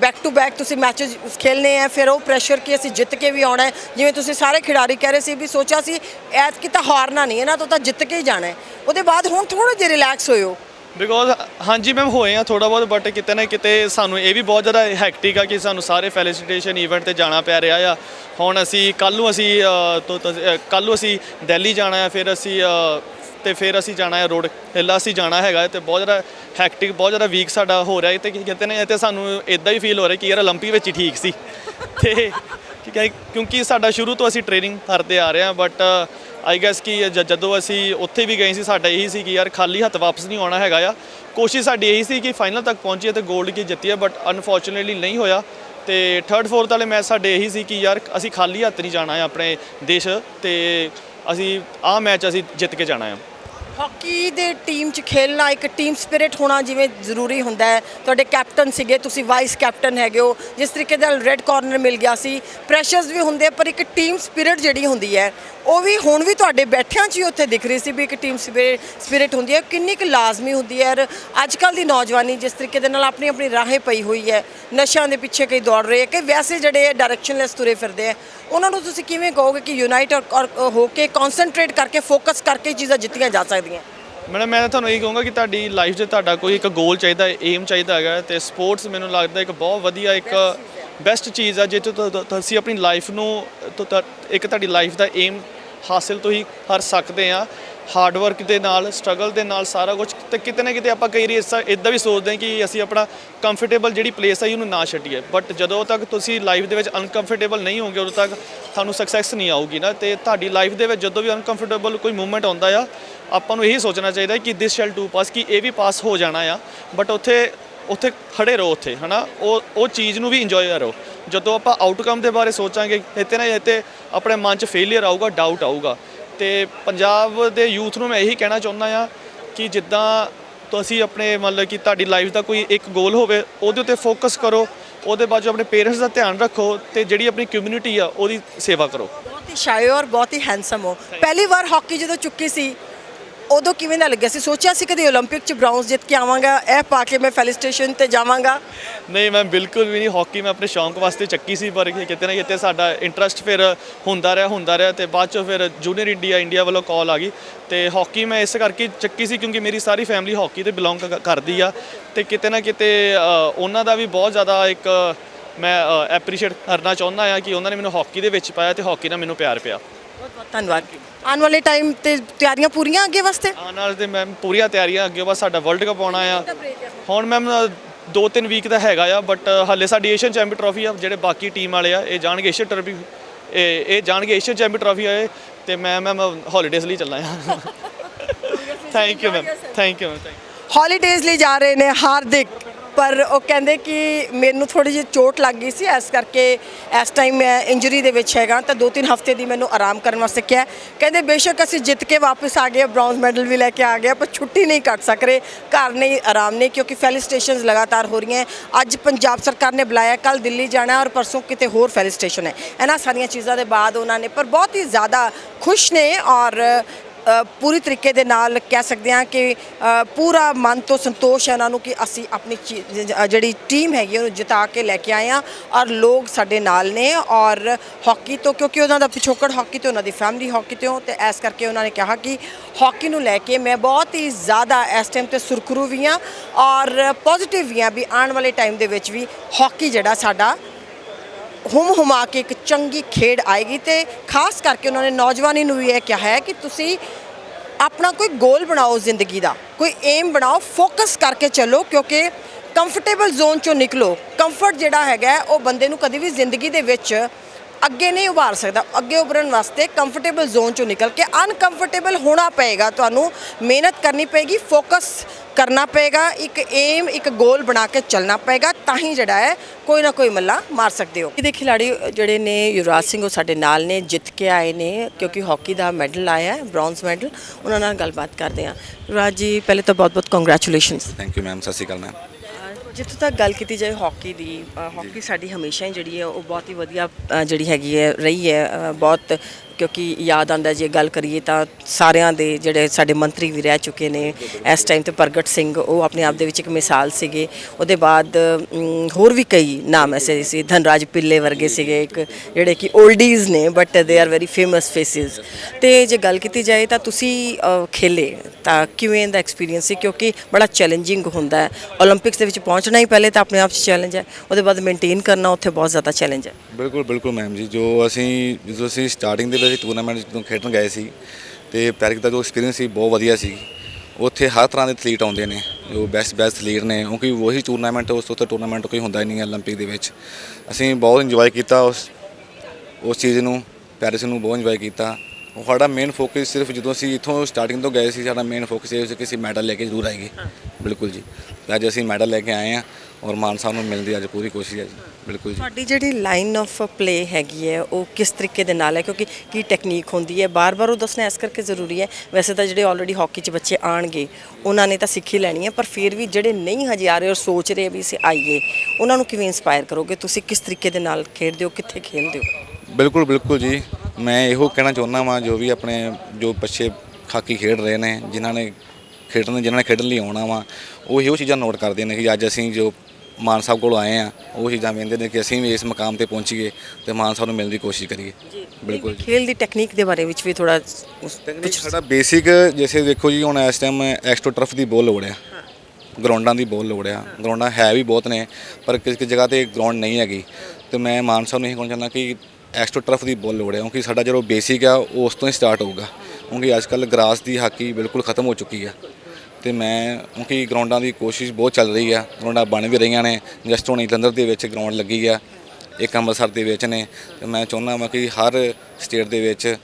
ਬੈਕ ਟੂ ਬੈਕ ਤੁਸੀਂ ਮੈਚਸ ਖੇਲਨੇ ਆ ਫਿਰ ਉਹ ਪ੍ਰੈਸ਼ਰ ਕਿ ਅਸੀਂ ਜਿੱਤ ਕੇ ਵੀ ਆਉਣਾ ਜਿਵੇਂ ਤੁਸੀਂ ਸਾਰੇ ਖਿਡਾਰੀ ਕਹਿ ਰਹੇ ਸੀ ਵੀ ਸੋਚਿਆ ਸੀ ਐਤਕੀ ਤਾਂ ਹਾਰਨਾ ਨਹੀਂ ਇਹਨਾਂ ਤੋਂ ਤਾਂ ਜਿੱਤ ਕੇ ਹੀ ਜਾਣਾ ਹੈ ਉਹਦੇ ਬਾਅਦ ਹੁਣ ਥੋੜਾ ਜਿਹਾ ਰਿਲੈਕਸ ਹੋਇਓ ਬਿਕੋਜ਼ ਹਾਂਜੀ ਮੈਮ ਹੋਏ ਆ ਥੋੜਾ ਬਹੁਤ ਬਟ ਕਿਤੇ ਨਾ ਕਿਤੇ ਸਾਨੂੰ ਇਹ ਵੀ ਬਹੁਤ ਜ਼ਿਆਦਾ ਹੈਕਟਿਕ ਆ ਕਿ ਸਾਨੂੰ ਸਾਰੇ ਫੈਲਿਸਿਟੇਸ਼ਨ ਇਵੈਂਟ ਤੇ ਜਾਣਾ ਪੈ ਰਿਹਾ ਆ ਹੁਣ ਅਸੀਂ ਕੱਲ ਨੂੰ ਅਸੀਂ ਕੱਲ ਨੂੰ ਅਸੀਂ ਦਿੱਲੀ ਜਾਣਾ ਆ ਫਿਰ ਅਸੀਂ ਅ, ਤੇ ਫਿਰ ਅਸੀਂ ਜਾਣਾ ਹੈ ਰੋਡ ਹਿੱਲਾ ਅਸੀਂ ਜਾਣਾ ਹੈਗਾ ਹੈ ਤੇ ਬਹੁਤ ਜ਼ਿਆਦਾ ਹੈਕਟਿਕ ਬਹੁਤ ਜ਼ਿਆਦਾ ਵੀਕ ਸਾਡਾ ਹੋ ਰਿਹਾ ਹੈ ਤੇ ਕੀ ਕਹਿੰਦੇ ਨੇ ਤੇ ਸਾਨੂੰ ਇਦਾਂ ਹੀ ਫੀਲ ਹੋ ਰਿਹਾ ਕਿ ਯਾਰ 올림픽 ਵਿੱਚ ਹੀ ਠੀਕ ਸੀ ਤੇ ਠੀਕ ਹੈ, ਕਿਉਂਕਿ ਸਾਡਾ ਸ਼ੁਰੂ ਤੋਂ ਅਸੀਂ ਟ੍ਰੇਨਿੰਗ ਕਰਦੇ ਆ ਰਹੇ ਹਾਂ ਬਟ ਆਈ ਗੈਸ ਕਿ ਜ- ਜਦੋਂ ਅਸੀਂ ਉੱਥੇ ਵੀ ਗਏ ਸੀ, ਸਾਡਾ ਇਹੀ ਸੀ ਕਿ ਯਾਰ ਖਾਲੀ ਹੱਥ ਵਾਪਸ ਨਹੀਂ ਆਉਣਾ ਹੈਗਾ ਆ। ਕੋਸ਼ਿਸ਼ ਸਾਡੀ ਇਹੀ ਸੀ ਕਿ ਫਾਈਨਲ ਤੱਕ ਪਹੁੰਚੀਏ ਤੇ 골ਡ ਕੀ ਜਿੱਤੀਏ ਬਟ ਅਨਫੋਰਚੂਨੇਟਲੀ ਨਹੀਂ ਹੋਇਆ। ਤੇ ਥਰਡ ਫੋਰਥ ਵਾਲੇ ਮੈਚ ਸਾਡੇ ਇਹੀ ਸੀ ਕਿ ਯਾਰ ਅਸੀਂ ਖਾਲੀ ਹੱਥ ਨਹੀਂ ਜਾਣਾ ਹੈ ਆਪਣੇ ਦੇਸ਼, ਤੇ ਅਸੀਂ ਆਹ ਮੈਚ ਅਸੀਂ ਜਿੱਤ ਕੇ ਜਾਣਾ ਹੈ ਹਾਕੀ ਦੇ ਟੀਮ 'ਚ ਖੇਲਣਾ ਇੱਕ ਟੀਮ ਸਪਿਰਿਟ ਹੋਣਾ ਜਿਵੇਂ ਜ਼ਰੂਰੀ ਹੁੰਦਾ ਹੈ। ਤੁਹਾਡੇ ਕੈਪਟਨ ਸੀਗੇ, ਤੁਸੀਂ ਵਾਈਸ ਕੈਪਟਨ ਹੈਗੇ ਹੋ। ਜਿਸ ਤਰੀਕੇ ਨਾਲ ਰੈੱਡ ਕਾਰਨਰ ਮਿਲ ਗਿਆ ਸੀ। ਪ੍ਰੈਸ਼ਰਸ ਵੀ ਹੁੰਦੇ ਪਰ ਇੱਕ ਟੀਮ ਸਪਿਰਿਟ ਜਿਹੜੀ ਹੁੰਦੀ ਹੈ ਉਹ ਵੀ ਹੁਣ ਵੀ ਤੁਹਾਡੇ ਬੈਠਿਆਂ 'ਚ ਹੀ ਉੱਥੇ ਦਿਖ ਰਹੀ ਸੀ ਵੀ ਇੱਕ ਟੀਮ ਸਪਿਰਿਟ ਹੁੰਦੀ ਹੈ। ਕਿੰਨੀ ਕੁ ਲਾਜ਼ਮੀ ਹੁੰਦੀ ਹੈ ਔਰ ਅੱਜ ਕੱਲ ਦੀ ਨੌਜਵਾਨੀ ਜਿਸ ਤਰੀਕੇ ਦੇ ਨਾਲ ਆਪਣੀ ਆਪਣੀ ਰਾਹੇ ਪਈ ਹੋਈ ਹੈ ਨਸ਼ਿਆਂ ਦੇ ਪਿੱਛੇ ਕਈ ਦੌੜ ਰਹੇ ਹੈ ਕਿ ਵੈਸੇ ਜਿਹੜੇ ਡਾਇਰੈਕਸ਼ਨਲੈਸ ਤੁਰੇ ਫਿਰਦੇ ਆ ਉਹਨਾਂ ਨੂੰ ਤੁਸੀਂ ਕਿਵੇਂ ਕਹੋਗੇ ਕਿ ਯੂਨਾਈਟ ਔਰ ਹੋ ਕੇ ਕਨਸੈਂਟਰੇਟ ਕਰਕੇ ਫੋਕਸ ਕਰਕੇ ਚੀਜ਼ਾਂ ਜਿੱਤੀਆਂ ਜਾ ਸਕਦੀਆਂ? ਮੈਡਮ ਮੈਂ ਤੁਹਾਨੂੰ ਇਹ ਕਹੂੰਗਾ ਕਿ ਤੁਹਾਡੀ ਲਾਈਫ 'ਚ ਤੁਹਾਡਾ ਕੋਈ ਇੱਕ ਗੋਲ ਚਾਹੀਦਾ ਹੈ ਏਮ ਚਾਹੀਦਾ ਹੈਗਾ ਤੇ ਸਪੋਰਟਸ ਮੈਨੂੰ ਲੱਗਦਾ ਇੱਕ ਬਹੁਤ ਵਧੀਆ ਇੱਕ ਬੈਸਟ ਚੀਜ਼ ਆ ਤੁ- ਤੁਸੀਂ ਆਪਣੀ ਲਾਈਫ ਨੂੰ ਇੱਕ ਤੁਹਾਡੀ ਲਾਈਫ ਦਾ ਏਮ ਹਾਸਿਲ ਤੁਸੀਂ ਕਰ ਸਕਦੇ ਆ ਹਾਰਡ ਵਰਕ ਦੇ ਨਾਲ ਸਟਰਗਲ ਦੇ ਨਾਲ ਸਾਰਾ ਕੁਝ ਤੇ ਕਿਤੇ ਨਾ ਕਿਤੇ ਆਪਾਂ ਕਈ ਵਾਰੀ ਇਸ ਇਦਾਂ ਵੀ ਸੋਚਦੇ ਹਾਂ ਕਿ ਅਸੀਂ ਆਪਣਾ ਕੰਫਰਟੇਬਲ ਜਿਹੜੀ ਪਲੇਸ ਹੈ ਉਹਨੂੰ ਨਾ ਛੱਡੀਏ। ਬਟ ਜਦੋਂ ਤੱਕ ਤੁਸੀਂ ਲਾਈਫ ਦੇ ਵਿੱਚ ਅਨਕੰਫਰਟੇਬਲ ਨਹੀਂ ਹੋਗੇ ਉਦੋਂ ਤੱਕ ਤੁਹਾਨੂੰ ਸਕਸੈਸ ਨਹੀਂ ਆਊਗੀ ਨਾ। ਤੇ ਤੁਹਾਡੀ ਲਾਈਫ ਦੇ ਵਿੱਚ ਜਦੋਂ ਵੀ ਅਨਕੰਫਰਟੇਬਲ ਕੋਈ ਮੂਵਮੈਂਟ ਆਉਂਦਾ ਆ, ਆਪਾਂ ਨੂੰ ਇਹੀ ਸੋਚਣਾ ਚਾਹੀਦਾ ਕਿ ਦਿਸ ਸ਼ੈਲ ਟੂ ਪਾਸ ਕਿ ਇਹ ਵੀ ਪਾਸ ਹੋ ਜਾਣਾ ਆ। ਬਟ ਉੱਥੇ ਉੱਥੇ ਖੜੇ ਰਹੋ ਉੱਥੇ, ਹਨਾ? ਉਹ ਉਹ ਚੀਜ਼ ਨੂੰ ਵੀ ਇੰਜੋਏ ਕਰੋ। ਜਦੋਂ ਆਪਾਂ ਆਊਟਕਮ ਦੇ ਬਾਰੇ ਸੋਚਾਂਗੇ ਇੱਥੇ ਨਾ ਇੱਥੇ ਆਪਣੇ ਮਨ 'ਚ ਫੇਲਿਅਰ ਆਊਗਾ ਡਾਊਟ ਆਊਗਾ। ਤੇ ਪੰਜਾਬ ਦੇ ਯੂਥ ਨੂੰ ਮੈਂ ਇਹੀ ਕਹਿਣਾ ਚਾਹੁੰਦਾ ਆ ਕਿ ਜਿੱਦਾਂ ਤੁਸੀਂ ਆਪਣੇ ਮਤਲਬ ਕਿ ਤੁਹਾਡੀ ਲਾਈਫ ਦਾ ਕੋਈ ਇੱਕ ਗੋਲ ਹੋਵੇ ਉਹਦੇ ਉੱਤੇ ਫੋਕਸ ਕਰੋ ਉਹਦੇ ਬਾਅਦ 'ਚੋਂ ਆਪਣੇ ਪੇਰੈਂਟਸ ਦਾ ਧਿਆਨ ਰੱਖੋ ਤੇ ਜਿਹੜੀ ਆਪਣੀ ਕਮਿਊਨਿਟੀ ਆ ਉਹਦੀ ਸੇਵਾ ਕਰੋ। ਬਹੁਤ ਹੀ ਸ਼ਾਇਰ ਔਰ ਬਹੁਤ ਹੀ ਹੈਂਡਸਮ ਹੋ। ਪਹਿਲੀ ਵਾਰ ਹਾਕੀ ਜਦੋਂ ਚੁੱਕੀ ਸੀ ਉਦੋਂ ਕਿਵੇਂ ਦਾ ਲੱਗਿਆ ਸੀ ਸੋਚਿਆ ਸੀ ਕਦੇ 올림픽 ਚ ਬ੍ਰਾਊਨਜ਼ ਜਿੱਤ ਕੇ ਆਵਾਂਗਾ ਇਹ ਪਾ ਕੇ ਮੈਂ ਫੈਲਿਸਟੇਸ਼ਨ ਤੇ ਜਾਵਾਂਗਾ ਨਹੀਂ ਮੈਂ ਬਿਲਕੁਲ ਵੀ ਨਹੀਂ ਹਾਕੀ ਮੈਂ ਆਪਣੇ ਸ਼ੌਂਕ ਵਾਸਤੇ ਚੱਕੀ ਸੀ ਪਰ ਕਿਤੇ ਨਾ ਕਿਤੇ ਸਾਡਾ ਇੰਟਰਸਟ ਫਿਰ ਹੁੰਦਾ ਰਿਹਾ ਹੁੰਦਾ ਰਿਹਾ ਤੇ ਬਾਅਦ ਚੋਂ ਫਿਰ ਜੂਨੀਅਰ ਇੰਡੀਆ ਇੰਡੀਆ ਵੱਲੋਂ ਕਾਲ ਆ ਗਈ ਤੇ ਹਾਕੀ ਮੈਂ ਇਸ ਕਰਕੇ ਚੱਕੀ ਸੀ ਕਿਉਂਕਿ ਮੇਰੀ ਸਾਰੀ ਫੈਮਿਲੀ ਹਾਕੀ ਤੇ ਬਿਲੋਂਗ ਕਰਦੀ ਆ ਤੇ ਕਿਤੇ ਨਾ ਕਿਤੇ ਅ, ਉਹਨਾਂ ਦਾ ਵੀ ਬਹੁਤ ਜ਼ਿਆਦਾ ਇੱਕ ਮੈਂ ਐਪਰੀਸ਼ੀਏਟ ਕਰਨਾ ਚਾਹੁੰਦਾ ਆ ਕਿ ਉਹਨਾਂ ਨੇ ਮੈਨੂੰ ਹਾਕੀ ਦੇ ਵਿੱਚ ਪਾਇਆ ਤੇ ਹਾਕੀ ਨਾਲ ਮੈਨੂੰ ਪਿਆਰ ਪਿਆ ਬਹੁਤ ਬਹੁਤ ਧੰਨਵਾਦ ਆਉਣ ਵਾਲੇ ਟਾਈਮ ਤੇ ਤਿਆਰੀਆਂ ਪੂਰੀਆਂ ਅੱਗੇ ਵਾਸਤੇ? ਆਉਣ ਵਾਲੇ ਤੇ ਮੈਮ ਪੂਰੀਆਂ ਤਿਆਰੀਆਂ ਅੱਗੇ ਬਸ ਸਾਡਾ ਵਰਲਡ ਕੱਪ ਆਉਣਾ ਆ। ਹੁਣ ਮੈਮ ਦੋ ਤਿੰਨ ਵੀਕ ਦਾ ਹੈਗਾ ਆ ਬਟ ਹਾਲੇ ਸਾਡੀ ਏਸ਼ੀਅਨ ਚੈਂਪੀਅਨ ਟਰਾਫੀ ਆ ਜਿਹੜੇ ਬਾਕੀ ਟੀਮ ਵਾਲੇ ਆ ਇਹ ਜਾਣਗੇ ਏਸ਼ੀਅਨ ਟਰਾਫੀ ਇਹ ਇਹ ਜਾਣਗੇ ਏਸ਼ੀਅਨ ਚੈਂਪੀਅਨ ਟਰਾਫੀ ਆਏ ਤੇ ਮੈਂ ਮੈਮ ਹੌਲੀਡੇਜ਼ ਲਈ ਚੱਲਾਂ ਆ। Thank you ma'am thank you ma'am holidays ਲਈ ਜਾ ਰਹੇ ਨੇ ਹਾਰਦਿਕ। ਪਰ ਉਹ ਕਹਿੰਦੇ ਕਿ ਮੈਨੂੰ ਥੋੜੀ ਜਿਹੀ ਚੋਟ ਲੱਗ ਗਈ ਸੀ, ਇਸ ਕਰਕੇ ਇਸ ਟਾਈਮ ਮੈਂ ਇੰਜਰੀ ਦੇ ਵਿੱਚ ਹੈਗਾ, ਤਾਂ ਦੋ ਤਿੰਨ ਹਫ਼ਤੇ ਦੀ ਮੈਨੂੰ ਆਰਾਮ ਕਰਨ ਵਾਸਤੇ ਕਿਹਾ। ਕਹਿੰਦੇ, ਬੇਸ਼ੱਕ ਅਸੀਂ ਜਿੱਤ ਕੇ ਵਾਪਸ ਆ ਗਏ ਬ੍ਰਾਊਨਜ਼ ਮੈਡਲ ਵੀ ਲੈ ਕੇ ਆ ਗਏ ਪਰ ਛੁੱਟੀ ਨਹੀਂ ਕੱਟ ਸਕ ਰਹੇ, ਘਰ ਨਹੀਂ, ਆਰਾਮ ਨਹੀਂ, ਕਿਉਂਕਿ ਫੈਲਿਸਟੇਸ਼ਨਸ ਲਗਾਤਾਰ ਹੋ ਰਹੀਆਂ ਅੱਜ ਪੰਜਾਬ ਸਰਕਾਰ ਨੇ ਬੁਲਾਇਆ ਕੱਲ ਦਿੱਲੀ ਜਾਣਾ ਔਰ ਪਰਸੋਂ ਕਿਤੇ ਹੋਰ ਫੈਲਿਸਟੇਸ਼ਨ ਹੈ। ਇਹਨਾਂ ਸਾਰੀਆਂ ਚੀਜ਼ਾਂ ਦੇ ਬਾਅਦ ਉਹਨਾਂ ਨੇ, ਪਰ ਬਹੁਤ ਹੀ ਜ਼ਿਆਦਾ ਖੁਸ਼ ਨੇ ਔਰ ਪੂਰੀ ਤਰੀਕੇ ਦੇ ਨਾਲ ਕਹਿ ਸਕਦੇ ਹਾਂ ਕਿ ਪੂਰਾ ਮਨ ਤੋਂ ਸੰਤੋਸ਼ ਹੈ ਉਹਨਾਂ ਨੂੰ ਕਿ ਅਸੀਂ ਆਪਣੀ ਚੀ- ਜਿਹੜੀ ਟੀਮ ਹੈਗੀ ਉਹਨੂੰ ਜਿਤਾ ਕੇ ਲੈ ਕੇ ਆਏ ਹਾਂ ਔਰ ਲੋਕ ਸਾਡੇ ਨਾਲ ਨੇ ਔਰ ਹਾਕੀ ਤੋਂ ਕਿਉਂਕਿ ਉਹਨਾਂ ਦਾ ਪਿਛੋਕੜ ਹਾਕੀ ਤੇ, ਉਹਨਾਂ ਦੀ ਫੈਮਿਲੀ ਹਾਕੀ ਤੋਂ ਤੇ ਇਸ ਕਰਕੇ ਉਹਨਾਂ ਨੇ ਕਿਹਾ ਕਿ ਹਾਕੀ ਨੂੰ ਲੈ ਕੇ ਮੈਂ ਬਹੁਤ ਹੀ ਜ਼ਿਆਦਾ ਇਸ ਟਾਈਮ ਤੇ ਸੁਰਖਰੂ ਵੀ ਹਾਂ ਔਰ ਪੋਜ਼ਿਟਿਵ ਵੀ ਹਾਂ ਵੀ ਆਉਣ ਵਾਲੇ ਟਾਈਮ ਦੇ ਵਿੱਚ ਵੀ ਹਾਕੀ ਜਿਹੜਾ ਸਾਡਾ ਹੁਮ ਹੁਮਾ ਕੇ ਇੱਕ ਚੰਗੀ ਖੇਡ ਆਏਗੀ ਤੇ ਖਾਸ ਕਰਕੇ ਉਹਨਾਂ ਨੇ ਨੌਜਵਾਨੀ ਨੂੰ ਵੀ ਇਹ ਕਿਹਾ ਹੈ ਕਿ ਤੁਸੀਂ ਆਪਣਾ ਕੋਈ ਗੋਲ ਬਣਾਓ ਜ਼ਿੰਦਗੀ ਦਾ, ਕੋਈ ਏਮ ਬਣਾਓ ਫੋਕਸ ਕਰਕੇ ਚੱਲੋ ਕਿਉਂਕਿ ਕੰਫਰਟੇਬਲ ਜ਼ੋਨ ਚੋਂ ਨਿਕਲੋ। ਕੰਫਰਟ ਜਿਹੜਾ ਹੈਗਾ ਉਹ ਬੰਦੇ ਨੂੰ ਕਦੇ ਵੀ ਜ਼ਿੰਦਗੀ ਦੇ ਵਿੱਚ ਅੱਗੇ ਨਹੀਂ ਉਭਾਰ ਸਕਦਾ। ਅੱਗੇ ਉਭਰਨ ਵਾਸਤੇ ਕੰਫਰਟੇਬਲ ਜ਼ੋਨ ਚੋਂ ਨਿਕਲ ਕੇ ਅਨਕੰਫਰਟੇਬਲ ਹੋਣਾ ਪਏਗਾ। ਤੁਹਾਨੂੰ ਮਿਹਨਤ ਕਰਨੀ ਪਏਗੀ ਫੋਕਸ ਕਰਨਾ ਪਏਗਾ ਇੱਕ ਏਮ ਇੱਕ ਗੋਲ ਬਣਾ ਕੇ ਚੱਲਣਾ ਪਏਗਾ ਤਾਂ ਹੀ ਜਿਹੜਾ ਹੈ ਕੋਈ ਨਾ ਕੋਈ ਮੱਲਾ ਮਾਰ ਸਕਦੇ ਹੋ। ਇਹਦੇ ਖਿਡਾਰੀ ਜਿਹੜੇ ਨੇ ਯੁਵਰਾਜ ਸਿੰਘ ਉਹ ਸਾਡੇ ਨਾਲ ਨੇ ਜਿੱਤ ਕੇ ਆਏ ਨੇ ਕਿਉਂਕਿ ਹਾਕੀ ਦਾ ਮੈਡਲ ਆਇਆ ਹੈ ਬ੍ਰੌਂਜ਼ ਮੈਡਲ ਉਹਨਾਂ ਨਾਲ ਗੱਲਬਾਤ ਕਰਦੇ ਹਾਂ। ਯੁਵਰਾਜ ਜੀ ਪਹਿਲੇ ਤਾਂ ਬਹੁਤ ਬਹੁਤ ਕੰਗ੍ਰੈਚੁਲੇਸ਼ਨਸ ਥੈਂਕ ਯੂ ਮੈਮ ਸਤਿ ਸ਼੍ਰੀ ਅਕਾਲ ਮੈਮ ਜਿੱਥੋਂ ਤੱਕ ਗੱਲ ਕੀਤੀ ਜਾਏ ਹਾਕੀ ਦੀ ਹਾਕੀ ਸਾਡੀ ਹਮੇਸ਼ਾ ਹੀ ਜਿਹੜੀ ਹੈ ਉਹ ਬਹੁਤ ਹੀ ਵਧੀਆ ਜਿਹੜੀ ਹੈਗੀ ਹੈ ਰਹੀ ਹੈ ਬਹੁਤ ਕਿਉਂਕਿ ਯਾਦ ਆਂਦਾ ਜੇ ਗੱਲ ਕਰੀਏ ਤਾਂ ਸਾਰਿਆਂ ਦੇ ਜਿਹੜੇ ਸਾਡੇ ਮੰਤਰੀ ਵੀ ਰਹਿ ਚੁੱਕੇ ਨੇ, ਇਸ ਟਾਈਮ ਤੇ ਪ੍ਰਗਟ ਸਿੰਘ, ਉਹ ਆਪਣੇ ਆਪ ਦੇ ਵਿੱਚ ਇੱਕ ਮਿਸਾਲ ਸੀਗੇ। ਉਹਦੇ ਬਾਅਦ ਹੋਰ ਵੀ ਕਈ ਨਾਮ ਐਸੇ ਸੀ, ਧਨਰਾਜ ਪਿੱਲੇ ਵਰਗੇ ਸੀਗੇ ਇੱਕ, ਜਿਹੜੇ ਕਿ 올ਡੀਜ਼ ਨੇ but they are very famous faces ਤੇ ਜੇ ਗੱਲ ਕੀਤੀ ਜਾਏ ਤਾਂ ਤੁਸੀਂ ਖੇਲੇ ਤਾਂ ਕਿਵੇਂ ਦਾ ਐਕਸਪੀਰੀਅੰਸ ਸੀ? ਕਿਉਂਕਿ ਬੜਾ ਚੈਲੰਜਿੰਗ ਹੁੰਦਾ ਹੈ। 올림픽ਸ ਦੇ ਵਿੱਚ ਪਹੁੰਚਣਾ ਹੀ ਪਹਿਲੇ ਤਾਂ ਆਪਣੇ ਆਪ 'ਚ ਚੈਲੰਜ ਹੈ, ਉਹਦੇ ਬਾਅਦ ਮੇਨਟੇਨ ਕਰਨਾ ਉੱਥੇ ਬਹੁਤ ਜ਼ਿਆਦਾ ਚੈਲੰਜ ਹੈ। ਬਿਲਕੁਲ ਬਿਲਕੁਲ ਮੈਮ ਜੀ, ਜੋ ਅਸੀਂ, ਜਦੋਂ ਅਸੀਂ ਸਟਾਰਟਿੰਗ ਦੇ ਵਿੱਚ ਟੂਰਨਾਮੈਂਟ ਜਦੋਂ ਖੇਡਣ ਗਏ ਸੀ ਤੇ ਪੈਰਿਕ ਦਾ ਜੋ ਐਕਸਪੀਰੀਅੰਸ ਸੀ ਬਹੁਤ ਵਧੀਆ ਸੀ ਉੱਥੇ ਹਰ ਤਰ੍ਹਾਂ ਦੇ ਐਥਲੀਟ ਆਉਂਦੇ ਨੇ ਜੋ ਬੈਸਟ ਬੈਸਟ ਐਥਲੀਟ ਨੇ ਕਿਉਂਕਿ ਉਹੀ ਟੂਰਨਾਮੈਂਟ ਉਸ ਤੋਂ ਉੱਤੇ ਟੂਰਨਾਮੈਂਟ ਕੋਈ ਹੁੰਦਾ ਹੀ ਨਹੀਂ ਹੈ 올림픽 ਦੇ ਵਿੱਚ ਅਸੀਂ ਬਹੁਤ ਇੰਜੋਏ ਕੀਤਾ ਉਸ ਉਸ ਚੀਜ਼ ਨੂੰ ਪੈਰਿਸ ਨੂੰ ਬਹੁਤ ਇੰਜੋਏ ਕੀਤਾ ਉਹ ਸਾਡਾ ਮੇਨ ਫੋਕਸ ਸਿਰਫ ਜਦੋਂ ਅਸੀਂ ਇੱਥੋਂ ਸਟਾਰਟਿੰਗ ਤੋਂ ਗਏ ਸੀ ਸਾਡਾ ਮੇਨ ਫੋਕਸ ਇਹ ਸੀ ਕਿ ਅਸੀਂ ਮੈਡਲ ਲੈ ਕੇ ਜ਼ਰੂਰ ਆਏਗੇ ਬਿਲਕੁਲ ਜੀ ਤੇ ਅੱਜ ਅਸੀਂ ਮੈਡਲ ਲੈ ਕੇ ਆਏ ਹਾਂ ਔਰ ਮਾਨ ਸਾਹਿਬ ਨੂੰ ਮਿਲਣ ਦੀ ਅੱਜ ਪੂਰੀ ਕੋਸ਼ਿਸ਼ ਹੈ ਜੀ ਬਿਲਕੁਲ ਜੀ। ਤੁਹਾਡੀ ਜਿਹੜੀ ਲਾਈਨ ਆਫ ਪਲੇ ਹੈਗੀ ਹੈ ਉਹ ਕਿਸ ਤਰੀਕੇ ਦੇ ਨਾਲ ਹੈ? ਕਿਉਂਕਿ ਕੀ ਟੈਕਨੀਕ ਹੁੰਦੀ ਹੈ? ਬਾਰ-ਬਾਰ ਉਹ ਦੱਸਣਾ ਇਸ ਕਰਕੇ ਜ਼ਰੂਰੀ ਹੈ। ਵੈਸੇ ਤਾਂ ਜਿਹੜੇ ਆਲਰੇਡੀ ਹਾਕੀ 'ਚ ਬੱਚੇ ਆਣਗੇ ਉਹਨਾਂ ਨੇ ਤਾਂ ਸਿੱਖੀ ਲੈਣੀ ਹੈ ਪਰ ਫਿਰ ਵੀ ਜਿਹੜੇ ਨਹੀਂ ਹਜੇ ਆ ਰਹੇ ਔਰ ਸੋਚ ਰਹੇ ਵੀ ਅਸੀਂ ਆਈਏ ਉਹਨਾਂ ਨੂੰ ਕਿਵੇਂ ਇਨਸਪਾਇਰ ਕਰੋਗੇ? ਤੁਸੀਂ ਕਿਸ ਤਰੀਕੇ ਦੇ ਨਾਲ ਖੇਡਦੇ ਹੋ? ਕਿੱਥੇ ਖੇਡਦੇ ਹੋ? ਬਿਲਕੁਲ ਬਿਲਕੁਲ ਜੀ। ਮੈਂ ਇਹੋ ਕਹਿਣਾ ਚਾਹੁੰਦਾ ਵਾਂ ਜੋ ਵੀ ਆਪਣੇ ਜੋ ਬੱਚੇ ਹਾਕੀ ਖੇਡ ਰਹੇ ਨੇ ਜਿਨ੍ਹਾਂ ਨੇ ਖੇਡਣ ਜਿਨ੍ਹਾਂ ਨੇ ਖੇਡਣ ਲਈ ਆਉਣਾ ਵਾ ਉਹ ਇਹੋ ਚੀਜ਼ਾਂ ਨੋਟ ਕਰਦੇ ਨੇ ਕਿ ਅੱਜ ਅਸੀਂ ਜੋ ਮਾਨ ਸਾਹਿਬ ਕੋਲ ਆਏ ਆ ਉਹ ਚੀਜ਼ਾਂ ਵੇਖਦੇ ਨੇ ਕਿ ਅਸੀਂ ਵੀ ਇਸ ਮਕਾਮ ਤੇ ਪਹੁੰਚੀਏ ਤੇ ਮਾਨ ਸਾਹਿਬ ਨੂੰ ਮਿਲਣ ਦੀ ਕੋਸ਼ਿਸ਼ ਕਰੀਏ। ਬਿਲਕੁਲ ਖੇਲ ਦੀ ਟੈਕਨੀਕ ਦੇ ਬਾਰੇ ਵਿੱਚ ਵੀ ਥੋੜਾ ਕੁਝ ਸਾਡਾ ਬੇਸਿਕ ਜੈਸੇ ਦੇਖੋ ਜੀ ਹੁਣ ਇਸ ਟਾਈਮ ਐਕਸਟੋ ਟਰਫ ਦੀ ਬਹੁਤ ਲੋੜ ਆ। ਗਰਾਊਂਡਾਂ ਦੀ ਬਹੁਤ ਲੋੜ ਆ। ਗਰਾਊਂਡਾਂ ਹੈ ਵੀ ਬਹੁਤ ਨੇ ਪਰ ਕਿਸੇ ਕਿਸੇ ਜਗ੍ਹਾ ਤੇ ਗਰਾਊਂਡ ਨਹੀਂ ਹੈਗੀ। ਤੇ ਮੈਂ ਮਾਨ ਸਾਹਿਬ ਨੂੰ ਇਹ ਕਹਿਣਾ ਚਾਹੁੰਦਾ ਕਿ ਐਕਸਟੋ ਟਰਫ ਦੀ ਬਹੁਤ ਲੋੜ ਹੈ ਕਿਉਂਕਿ ਸਾਡਾ ਜਿਹੜਾ ਬੇਸਿਕ ਆ ਉਸ ਤੋਂ ਹੀ ਸਟਾਰਟ ਹੋਊਗਾ। ਕਿਉਂਕਿ ਅੱਜ ਕੱਲ ਗਰਾਸ ਦੀ ਹਾਕੀ ਬਿਲਕੁਲ ਖਤਮ ਹੋ ਚੁੱਕੀ ਆ। ਤੇ ਮੈਂ, ਕਿਉਂਕਿ ਗਰਾਊਂਡਾਂ ਦੀ ਕੋਸ਼ਿਸ਼ ਬਹੁਤ ਚੱਲ ਰਹੀ ਆ। ਗਰਾਊਂਡਾਂ ਬਣ ਵੀ ਰਹੀਆਂ ਨੇ। ਜਸਟ ਹੁਣ ਜਲੰਧਰ ਦੇ ਵਿੱਚ ਗਰਾਊਂਡ ਲੱਗੀ ਆ। ਇੱਕ ਅੰਮ੍ਰਿਤਸਰ ਦੇ ਵਿੱਚ ਨੇ। ਤੇ ਮੈਂ ਚਾਹੁੰਦਾ ਵਾਂ ਕਿ ਹਰ ਸਟੇਟ ਦੇ ਵਿੱਚ,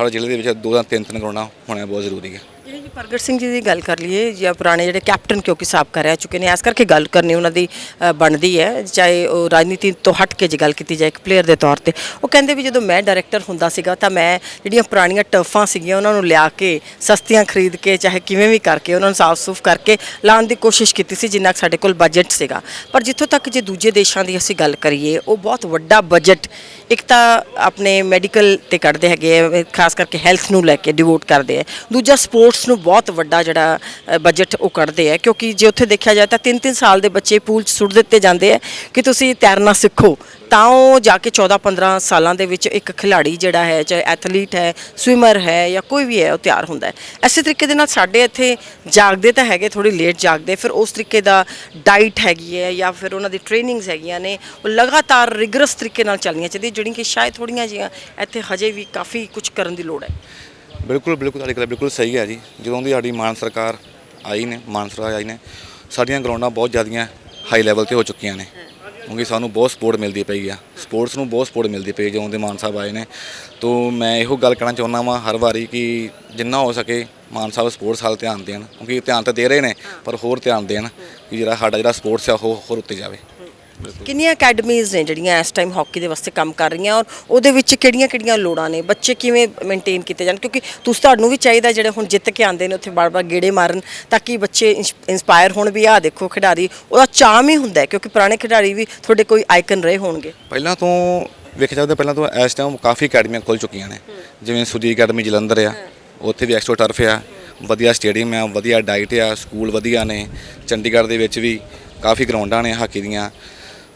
ਹਰ ਜ਼ਿਲ੍ਹੇ ਦੇ ਵਿੱਚ ਦੋ ਜਾਂ ਤਿੰਨ ਤਿੰਨ ਗਰਾਊਂਡਾਂ ਹੋਣਾ ਬਹੁਤ ਜ਼ਰੂਰੀ ਹੈ ਜੀ ਪ੍ਰਗਟ ਸਿੰਘ ਜੀ ਦੀ ਗੱਲ ਕਰ ਲਈਏ ਜਾਂ ਪੁਰਾਣੇ ਜਿਹੜੇ ਕੈਪਟਨ ਕਿਉਂਕਿ ਸਾਬਕਾ ਰਹਿ ਚੁੱਕੇ ਨੇ ਇਸ ਕਰਕੇ ਗੱਲ ਕਰਨੀ ਉਹਨਾਂ ਦੀ ਅ, ਬਣਦੀ ਹੈ। ਚਾਹੇ ਉਹ ਰਾਜਨੀਤੀ ਤੋਂ ਹਟ ਕੇ ਜੇ ਗੱਲ ਕੀਤੀ ਜਾਏ ਇੱਕ ਪਲੇਅਰ ਦੇ ਤੌਰ ਤੇ। ਉਹ ਕਹਿੰਦੇ ਵੀ ਜਦੋਂ ਮੈਂ ਡਾਇਰੈਕਟਰ ਹੁੰਦਾ ਸੀਗਾ ਤਾਂ ਮੈਂ ਜਿਹੜੀਆਂ ਪੁਰਾਣੀਆਂ ਟਰਫਾਂ ਸੀਗੀਆਂ ਉਹਨਾਂ ਨੂੰ ਲਿਆ ਕੇ ਸਸਤੀਆਂ ਖਰੀਦ ਕੇ ਚਾਹੇ ਕਿਵੇਂ ਵੀ ਕਰਕੇ ਉਹਨਾਂ ਨੂੰ ਸਾਫ਼-ਸੂਫ ਕਰਕੇ ਲਾਉਣ ਦੀ ਕੋਸ਼ਿਸ਼ ਕੀਤੀ ਸੀ ਜਿੰਨਾ ਕੁ ਸਾਡੇ ਕੋਲ ਬਜਟ ਸੀਗਾ। ਪਰ ਜਿੱਥੋਂ ਤੱਕ ਜੇ ਦੂਜੇ ਦੇਸ਼ਾਂ ਦੀ ਅਸੀਂ ਗੱਲ ਕਰੀਏ ਉਹ ਬਹੁਤ ਵੱਡਾ ਬਜਟ ਇੱਕ ਤਾਂ ਆਪਣੇ ਮੈਡੀਕਲ ਤੇ ਕੱਢਦੇ ਹੈਗੇ ਆ ਖਾਸ ਕਰਕੇ ਹੈਲਥ ਨੂੰ ਲੈ ਕੇ ਡਿਵੋਟ ਕਰਦੇ ਆ। ਦੂਜਾ ਸਪੋਰਟਸ ਨੂੰ ਬਹੁਤ ਵੱਡਾ ਜਿਹੜਾ ਬਜਟ ਉਹ ਕੱਢਦੇ ਆ, ਕਿਉਂਕਿ ਜੇ ਉੱਥੇ ਦੇਖਿਆ ਜਾਏ ਤਾਂ 3-3 ਸਾਲ ਦੇ ਬੱਚੇ ਪੂਲ 'ਚ ਸੁੱਟ ਦਿੱਤੇ ਜਾਂਦੇ ਆ ਕਿ ਤੁਸੀਂ ਤੈਰਨਾ ਸਿੱਖੋ। ਤਾਂ ਉਹ ਜਾ ਕੇ 14-15 ਸਾਲਾਂ ਦੇ ਵਿੱਚ ਇੱਕ ਖਿਡਾਰੀ ਜਿਹੜਾ ਹੈ, ਚਾਹੇ ਐਥਲੀਟ ਹੈ, ਸਵਿਮਰ ਹੈ ਜਾਂ ਕੋਈ ਵੀ ਹੈ, ਉਹ ਤਿਆਰ ਹੁੰਦਾ ਹੈ। ਐਸੇ ਤਰੀਕੇ ਦੇ ਨਾਲ ਸਾਡੇ ਇੱਥੇ ਜਾਗਦੇ ਤਾਂ ਹੈਗੇ ਥੋੜੀ ਲੇਟ ਜਾਗਦੇ, ਫਿਰ ਉਸ ਤਰੀਕੇ ਦਾ ਡਾਈਟ ਹੈਗੀ ਹੈ ਜਾਂ ਫਿਰ ਉਹਨਾਂ ਦੀ ਟ੍ਰੇਨਿੰਗਸ ਹੈਗੀਆਂ ਨੇ, ਉਹ ਲਗਾਤਾਰ ਰਿਗਰਸ ਤਰੀਕੇ ਨਾਲ ਚੱਲਣੀਆਂ ਚਾਹੀਦੀਆਂ, ਜਿਹੜੀਆਂ ਕਿ ਸ਼ਾਇਦ ਥੋੜੀਆਂ ਜਿਹੀਆਂ ਇੱਥੇ ਹਜੇ ਵੀ ਕਾਫੀ ਕੁਝ ਕਰਨ ਦੀ ਲੋੜ ਹੈ। ਬਿਲਕੁਲ ਬਿਲਕੁਲ, ਤੁਹਾਡੀ ਗੱਲ ਬਿਲਕੁਲ ਸਹੀ ਹੈ ਜੀ। ਜਦੋਂ ਦੀ ਸਾਡੀ ਮਾਨ ਸਰਕਾਰ ਆਈ ਨੇ, ਮਾਨ ਸਰਕਾਰ ਆਈ ਨੇ, ਸਾਡੀਆਂ ਗਰਾਊਂਡਾਂ ਬਹੁਤ ਜ਼ਿਆਦੀਆਂ ਹਾਈ ਲੈਵਲ ਤੇ ਹੋ ਚੁੱਕੀਆਂ ਨੇ। ਕਿਉਂਕਿ ਸਾਨੂੰ ਬਹੁਤ ਸਪੋਰਟ ਮਿਲਦੀ ਪਈ ਆ। ਸਪੋਰਟਸ ਨੂੰ ਬਹੁਤ ਸਪੋਰਟ ਮਿਲਦੀ ਪਈ ਜਦੋਂ ਦੇ ਮਾਨ ਸਾਹਿਬ ਆਏ ਨੇ। ਤੋਂ ਮੈਂ ਇਹੋ ਗੱਲ ਕਹਿਣਾ ਚਾਹੁੰਦਾ ਵਾਂ ਹਰ ਵਾਰੀ ਕਿ ਜਿੰਨਾ ਹੋ ਸਕੇ ਮਾਨ ਸਾਹਿਬ ਸਪੋਰਟਸ ਹਾਲ ਧਿਆਨ ਦੇਣ। ਕਿਉਂਕਿ ਧਿਆਨ ਤਾਂ ਦੇ ਰਹੇ ਨੇ, ਪਰ ਹੋਰ ਧਿਆਨ ਦੇਣ ਕਿ ਜਿਹੜਾ ਸਾਡਾ ਜਿਹੜਾ ਸਪੋਰਟਸ ਆ, ਉਹ ਹੋਰ ਉੱਤੇ ਜਾਵੇ। ਕਿੰਨੀਆਂ ਅਕੈਡਮੀਜ਼ ਨੇ ਜਿਹੜੀਆਂ ਇਸ ਟਾਈਮ ਹਾਕੀ ਦੇ ਵਾਸਤੇ ਕੰਮ ਕਰ ਰਹੀਆਂ ਔਰ ਉਹਦੇ ਵਿੱਚ ਕਿਹੜੀਆਂ-ਕਿਹੜੀਆਂ ਲੋੜਾਂ ਨੇ? ਬੱਚੇ ਕਿਵੇਂ ਮੇਨਟੇਨ ਕੀਤੇ ਜਾਣ? ਕਿਉਂਕਿ ਤੁਸੀਂ ਤੁਹਾਨੂੰ ਵੀ ਚਾਹੀਦਾ ਜਿਹੜੇ ਹੁਣ ਜਿੱਤ ਕੇ ਆਉਂਦੇ ਨੇ ਉੱਥੇ ਬਾਰ-ਬਾਰ ਗੇੜੇ ਮਾਰਨ ਤਾਂ ਕਿ ਬੱਚੇ ਇਨਸਪਾਇਰ ਹੋਣ ਵੀ ਆ ਦੇਖੋ ਖਿਡਾਰੀ ਉਹਦਾ ਚਾਮ ਹੀ ਹੁੰਦਾ ਕਿਉਂਕਿ ਪੁਰਾਣੇ ਖਿਡਾਰੀ ਵੀ ਤੁਹਾਡੇ ਕੋਈ ਆਈਕਨ ਰਹੇ ਹੋਣਗੇ। ਪਹਿਲਾਂ ਤੋਂ ਵੇਖਿਆ ਜਾਵੇ ਪਹਿਲਾਂ ਤੋਂ ਇਸ ਟਾਈਮ ਕਾਫੀ ਅਕੈਡਮੀਆਂ ਖੁੱਲ ਚੁੱਕੀਆਂ ਨੇ। ਜਿਵੇਂ ਸੁਜੀ ਅਕੈਡਮੀ ਜਲੰਧਰ ਆ ਉੱਥੇ ਵੀ ਐਕਸਟਰਾ ਟਰਫ ਆ ਵਧੀਆ ਸਟੇਡੀਅਮ ਆ ਵਧੀਆ ਡਾਈਟ ਆ ਸਕੂਲ ਵਧੀਆ ਨੇ ਚੰਡੀਗੜ੍ਹ ਦੇ ਵਿੱਚ ਵੀ ਕਾਫੀ ਗਰਾਊਂਡਾਂ ਨੇ ਹਾਕੀ ਦੀਆਂ।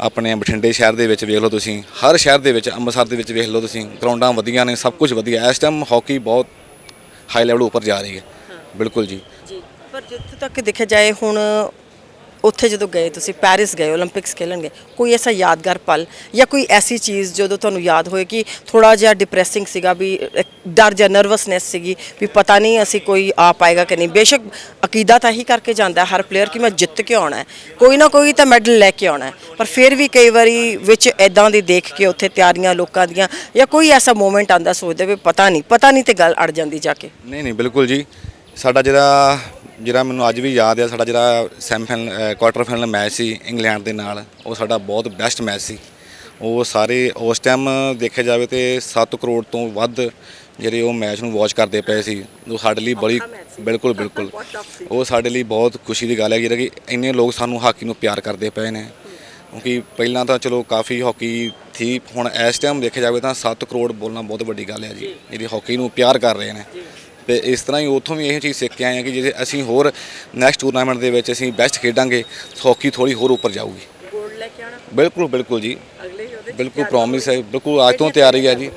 ਆਪਣੇ ਬਠਿੰਡੇ ਸ਼ਹਿਰ ਦੇ ਵਿੱਚ ਵੇਖ ਲਓ ਤੁਸੀਂ ਹਰ ਸ਼ਹਿਰ ਦੇ ਵਿੱਚ ਅੰਮ੍ਰਿਤਸਰ ਦੇ ਵਿੱਚ ਵੇਖ ਲਓ ਤੁਸੀਂ ਗਰਾਊਂਡਾਂ ਵਧੀਆ ਨੇ ਸਭ ਕੁਝ ਵਧੀਆ। ਇਸ ਟਾਈਮ ਹਾਕੀ ਬਹੁਤ ਹਾਈ ਲੈਵਲ ਉੱਪਰ ਜਾ ਰਹੀ ਹੈ। ਬਿਲਕੁਲ ਜੀ। ਜੀ ਪਰ ਜਿੱਥੇ ਤੱਕ ਦੇਖਿਆ ਜਾਏ ਹੁਣ ਉੱਥੇ ਜਦੋਂ ਗਏ ਤੁਸੀਂ ਪੈਰਿਸ ਗਏ 올림픽ਸ ਖੇਲਣਗੇ ਕੋਈ ਐਸਾ ਯਾਦਗਾਰ ਪਲ ਜਾਂ ਕੋਈ ਐਸੀ ਚੀਜ਼ ਜਦੋਂ ਤੁਹਾਨੂੰ ਯਾਦ ਹੋਏ ਕਿ ਥੋੜਾ ਜਿਹਾ ਡਿਪਰੈਸਿੰਗ ਸੀਗਾ ਵੀ ਡਰ ਜਾਂ ਨਰਵਸਨੈਸ ਸੀਗੀ ਵੀ ਪਤਾ ਨਹੀਂ ਅਸੀਂ ਕੋਈ ਆ ਪਾਏਗਾ ਕਿ ਨਹੀਂ। ਬੇਸ਼ੱਕ ਅਕੀਦਾ ਤਾਂ ਹੀ ਕਰਕੇ ਜਾਂਦਾ ਹਰ ਪਲੇਅਰ ਕਿ ਮੈਂ ਜਿੱਤ ਕੇ ਆਉਣਾ ਹੈ। ਕੋਈ ਨਾ ਕੋਈ ਤਾਂ ਮੈਡਲ ਲੈ ਕੇ ਆਉਣਾ ਪਰ ਫਿਰ ਵੀ ਕਈ ਵਾਰੀ ਵਿੱਚ ਐਦਾਂ ਦੀ ਦੇਖ ਕੇ ਉੱਥੇ ਤਿਆਰੀਆਂ ਲੋਕਾਂ ਦੀਆਂ ਜਾਂ ਕੋਈ ਐਸਾ ਮੂਮੈਂਟ ਆਂਦਾ ਸੋਚਦੇ ਵੀ ਪਤਾ ਨਹੀਂ ਪਤਾ ਨਹੀਂ ਤੇ ਗੱਲ ਅੜ ਜਾਂਦੀ ਜਾ ਕੇ। ਨਹੀਂ ਨਹੀਂ, ਬਿਲਕੁਲ ਜੀ। ਸਾਡਾ ਜਿਹੜਾ ਜਿਹੜਾ ਮੈਨੂੰ ਅੱਜ ਵੀ ਯਾਦ ਹੈ ਸਾਡਾ ਜਿਹੜਾ ਸੈਮੀਫਾਈਨਲ ਕੁਆਟਰ ਫਾਈਨਲ ਮੈਚ ਸੀ ਇੰਗਲੈਂਡ ਦੇ ਨਾਲ ਉਹ ਸਾਡਾ ਬਹੁਤ ਬੈਸਟ ਮੈਚ ਸੀ। ਉਹ ਸਾਰੇ ਉਸ ਟਾਈਮ ਦੇਖਿਆ ਜਾਵੇ ਤੇ 7 ਕਰੋੜ ਤੋਂ ਵੱਧ ਜਿਹੜੇ ਉਹ ਮੈਚ ਨੂੰ ਵਾਚ ਕਰਦੇ ਪਏ ਸੀ। ਉਹ ਸਾਡੇ ਲਈ ਬੜੀ ਬਿਲਕੁਲ ਬਿਲਕੁਲ। ਉਹ ਸਾਡੇ ਲਈ ਬਹੁਤ ਖੁਸ਼ੀ ਦੀ ਗੱਲ ਹੈ ਜਿਹੜਾ ਕਿ ਇੰਨੇ ਲੋਕ ਸਾਨੂੰ ਹਾਕੀ ਨੂੰ ਪਿਆਰ ਕਰਦੇ ਪਏ ਨੇ। ਕਿਉਂਕਿ ਪਹਿਲਾਂ ਤਾਂ ਚਲੋ ਕਾਫੀ ਹਾਕੀ ਥੀ ਹੁਣ ਇਸ ਟਾਈਮ ਦੇਖਿਆ ਜਾਵੇ ਤਾਂ 7 ਕਰੋੜ ਬੋਲਣਾ ਬਹੁਤ ਵੱਡੀ ਗੱਲ ਹੈ ਜੀ। ਜਿਹੜੀ ਹਾਕੀ ਨੂੰ ਪਿਆਰ ਕਰ ਰਹੇ ਨੇ। ਤੇ ਇਸ ਤਰ੍ਹਾਂ ਹੀ ਉੱਥੋਂ ਵੀ ਇਹ ਚੀਜ਼ ਸਿੱਖ ਕੇ ਆਏ ਹਾਂ ਕਿ ਜੇ ਅਸੀਂ ਹੋਰ ਨੈਕਸਟ ਟੂਰਨਾਮੈਂਟ ਦੇ ਵਿੱਚ ਅਸੀਂ ਬੈਸਟ ਖੇਡਾਂਗੇ ਹਾਕੀ ਥੋੜੀ ਹੋਰ ਉੱਪਰ ਜਾਊਗੀ। ਬਿਲਕੁਲ ਬਿਲਕੁਲ ਜੀ। ਬਿਲਕੁਲ ਪ੍ਰੋਮਿਸ ਹੈ ਬਿਲਕੁਲ ਅੱਜ ਤੋਂ ਤਿਆਰੀ ਹੈ ਜੀ।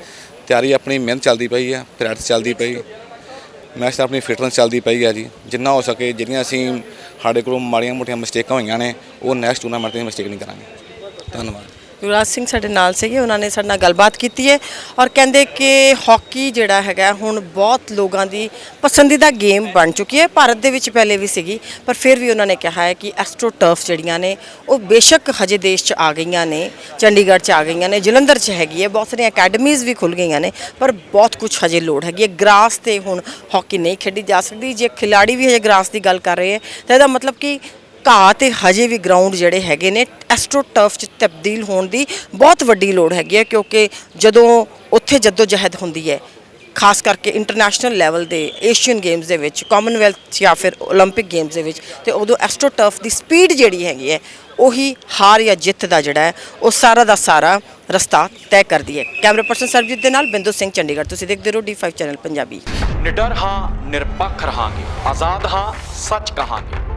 ਤਿਆਰੀ ਆਪਣੀ ਮਿਹਨਤ ਚੱਲਦੀ ਪਈ ਹੈ ਪ੍ਰੈਕਟਿਸ ਚੱਲਦੀ ਪਈ। ਮੈਚ ਆਪਣੀ ਫਿਟਨੈਸ ਚੱਲਦੀ ਪਈ ਹੈ ਜੀ। ਜਿੰਨਾ ਹੋ ਸਕੇ ਜਿਹੜੀਆਂ ਅਸੀਂ ਸਾਡੇ ਕੋਲੋਂ ਮਾੜੀਆਂ ਮੋਟੀਆਂ ਮਿਸਟੇਕਾਂ ਹੋਈਆਂ ਨੇ ਉਹ ਨੈਕਸਟ ਟੂਰਨਾਮੈਂਟ ਤੇ ਮਿਸਟੇਕ ਨਹੀਂ ਕਰਾਂਗੇ। ਧੰਨਵਾਦ। ਯੁਵਰਾਜ ਸਿੰਘ ਸਾਡੇ ਨਾਲ ਸੀਗੇ, ਉਹਨਾਂ ਨੇ ਸਾਡੇ ਨਾਲ ਗੱਲਬਾਤ ਕੀਤੀ ਹੈ ਔਰ ਕਹਿੰਦੇ ਕਿ ਹਾਕੀ ਜਿਹੜਾ ਹੈਗਾ ਹੁਣ ਬਹੁਤ ਲੋਕਾਂ ਦੀ ਪਸੰਦੀਦਾ ਗੇਮ ਬਣ ਚੁੱਕੀ ਹੈ। ਭਾਰਤ ਦੇ ਵਿੱਚ ਪਹਿਲੇ ਵੀ ਸੀਗੀ, ਪਰ ਫਿਰ ਵੀ ਉਹਨਾਂ ਨੇ ਕਿਹਾ ਹੈ ਕਿ ਐਸਟ੍ਰੋ ਟਰਫ ਜਿਹੜੀਆਂ ਨੇ, ਉਹ ਬੇਸ਼ੱਕ ਹਜੇ ਦੇਸ਼ 'ਚ ਆ ਗਈਆਂ ਨੇ, ਚੰਡੀਗੜ੍ਹ 'ਚ ਆ ਗਈਆਂ ਨੇ, ਜਲੰਧਰ 'ਚ ਹੈਗੀ ਹੈ, ਬਹੁਤ ਸਾਰੀਆਂ ਅਕੈਡਮੀਜ਼ ਵੀ ਖੁੱਲ ਗਈਆਂ ਨੇ, ਪਰ ਬਹੁਤ ਕੁਝ ਹਜੇ ਲੋੜ ਹੈਗੀ ਹੈ। ਗ੍ਰਾਸ ਤੇ ਹੁਣ ਹਾਕੀ ਨਹੀਂ ਖੇਡੀ ਜਾ ਸਕਦੀ, ਜੇ ਖਿਲਾੜੀ ਵੀ ਹਜੇ ਗ੍ਰਾਸ ਦੀ ਗੱਲ ਕਰ ਰਹੇ ਹੈ, ਤਾਂ ਇਹਦਾ ਮਤਲਬ ਕਿ ਘਾਹ ਤੇ ਹਜੇ ਵੀ ਗਰਾਊਂਡ ਜਿਹੜੇ ਹੈਗੇ ਨੇ ਐਸਟ੍ਰੋ ਟਰਫ 'ਚ ਤਬਦੀਲ ਹੋਣ ਦੀ ਬਹੁਤ ਵੱਡੀ ਲੋੜ ਹੈਗੀ ਹੈ ਕਿਉਂਕਿ ਜਦੋਂ ਉੱਥੇ ਜੱਦੋ ਜਹਿਦ ਹੁੰਦੀ ਹੈ ਖਾਸ ਕਰਕੇ ਇੰਟਰਨੈਸ਼ਨਲ ਲੈਵਲ ਦੇ ਏਸ਼ੀਅਨ ਗੇਮਸ ਦੇ ਵਿੱਚ ਕਾਮਨਵੈਲਥ ਜਾਂ ਫਿਰ 올림픽 ਗੇਮਸ ਦੇ ਵਿੱਚ ਤੇ ਉਦੋਂ ਐਸਟ੍ਰੋ ਟਰਫ ਦੀ ਸਪੀਡ ਜਿਹੜੀ ਹੈਗੀ ਹੈ ਉਹੀ ਹਾਰ ਜਾਂ ਜਿੱਤ ਦਾ ਜਿਹੜਾ ਹੈ ਉਹ ਸਾਰਾ ਦਾ ਸਾਰਾ ਰਸਤਾ ਤੈਅ ਕਰਦੀ ਹੈ ਕੈਮਰਾ ਪਰਸਨ ਸਰਬਜੀਤ ਦੇ ਨਾਲ ਬਿੰਦੂ ਸਿੰਘ ਚੰਡੀਗੜ੍ਹ ਤੁਸੀਂ ਦੇਖਦੇ ਰਹੋ D5 ਚੈਨਲ ਪੰਜਾਬੀ ਨਿਡਰ ਹਾਂ ਨਿਰਪੱਖ ਰਹਾਂਗੇ ਆਜ਼ਾਦ ਹਾਂ ਸੱਚ ਕਹਾਂਗੇ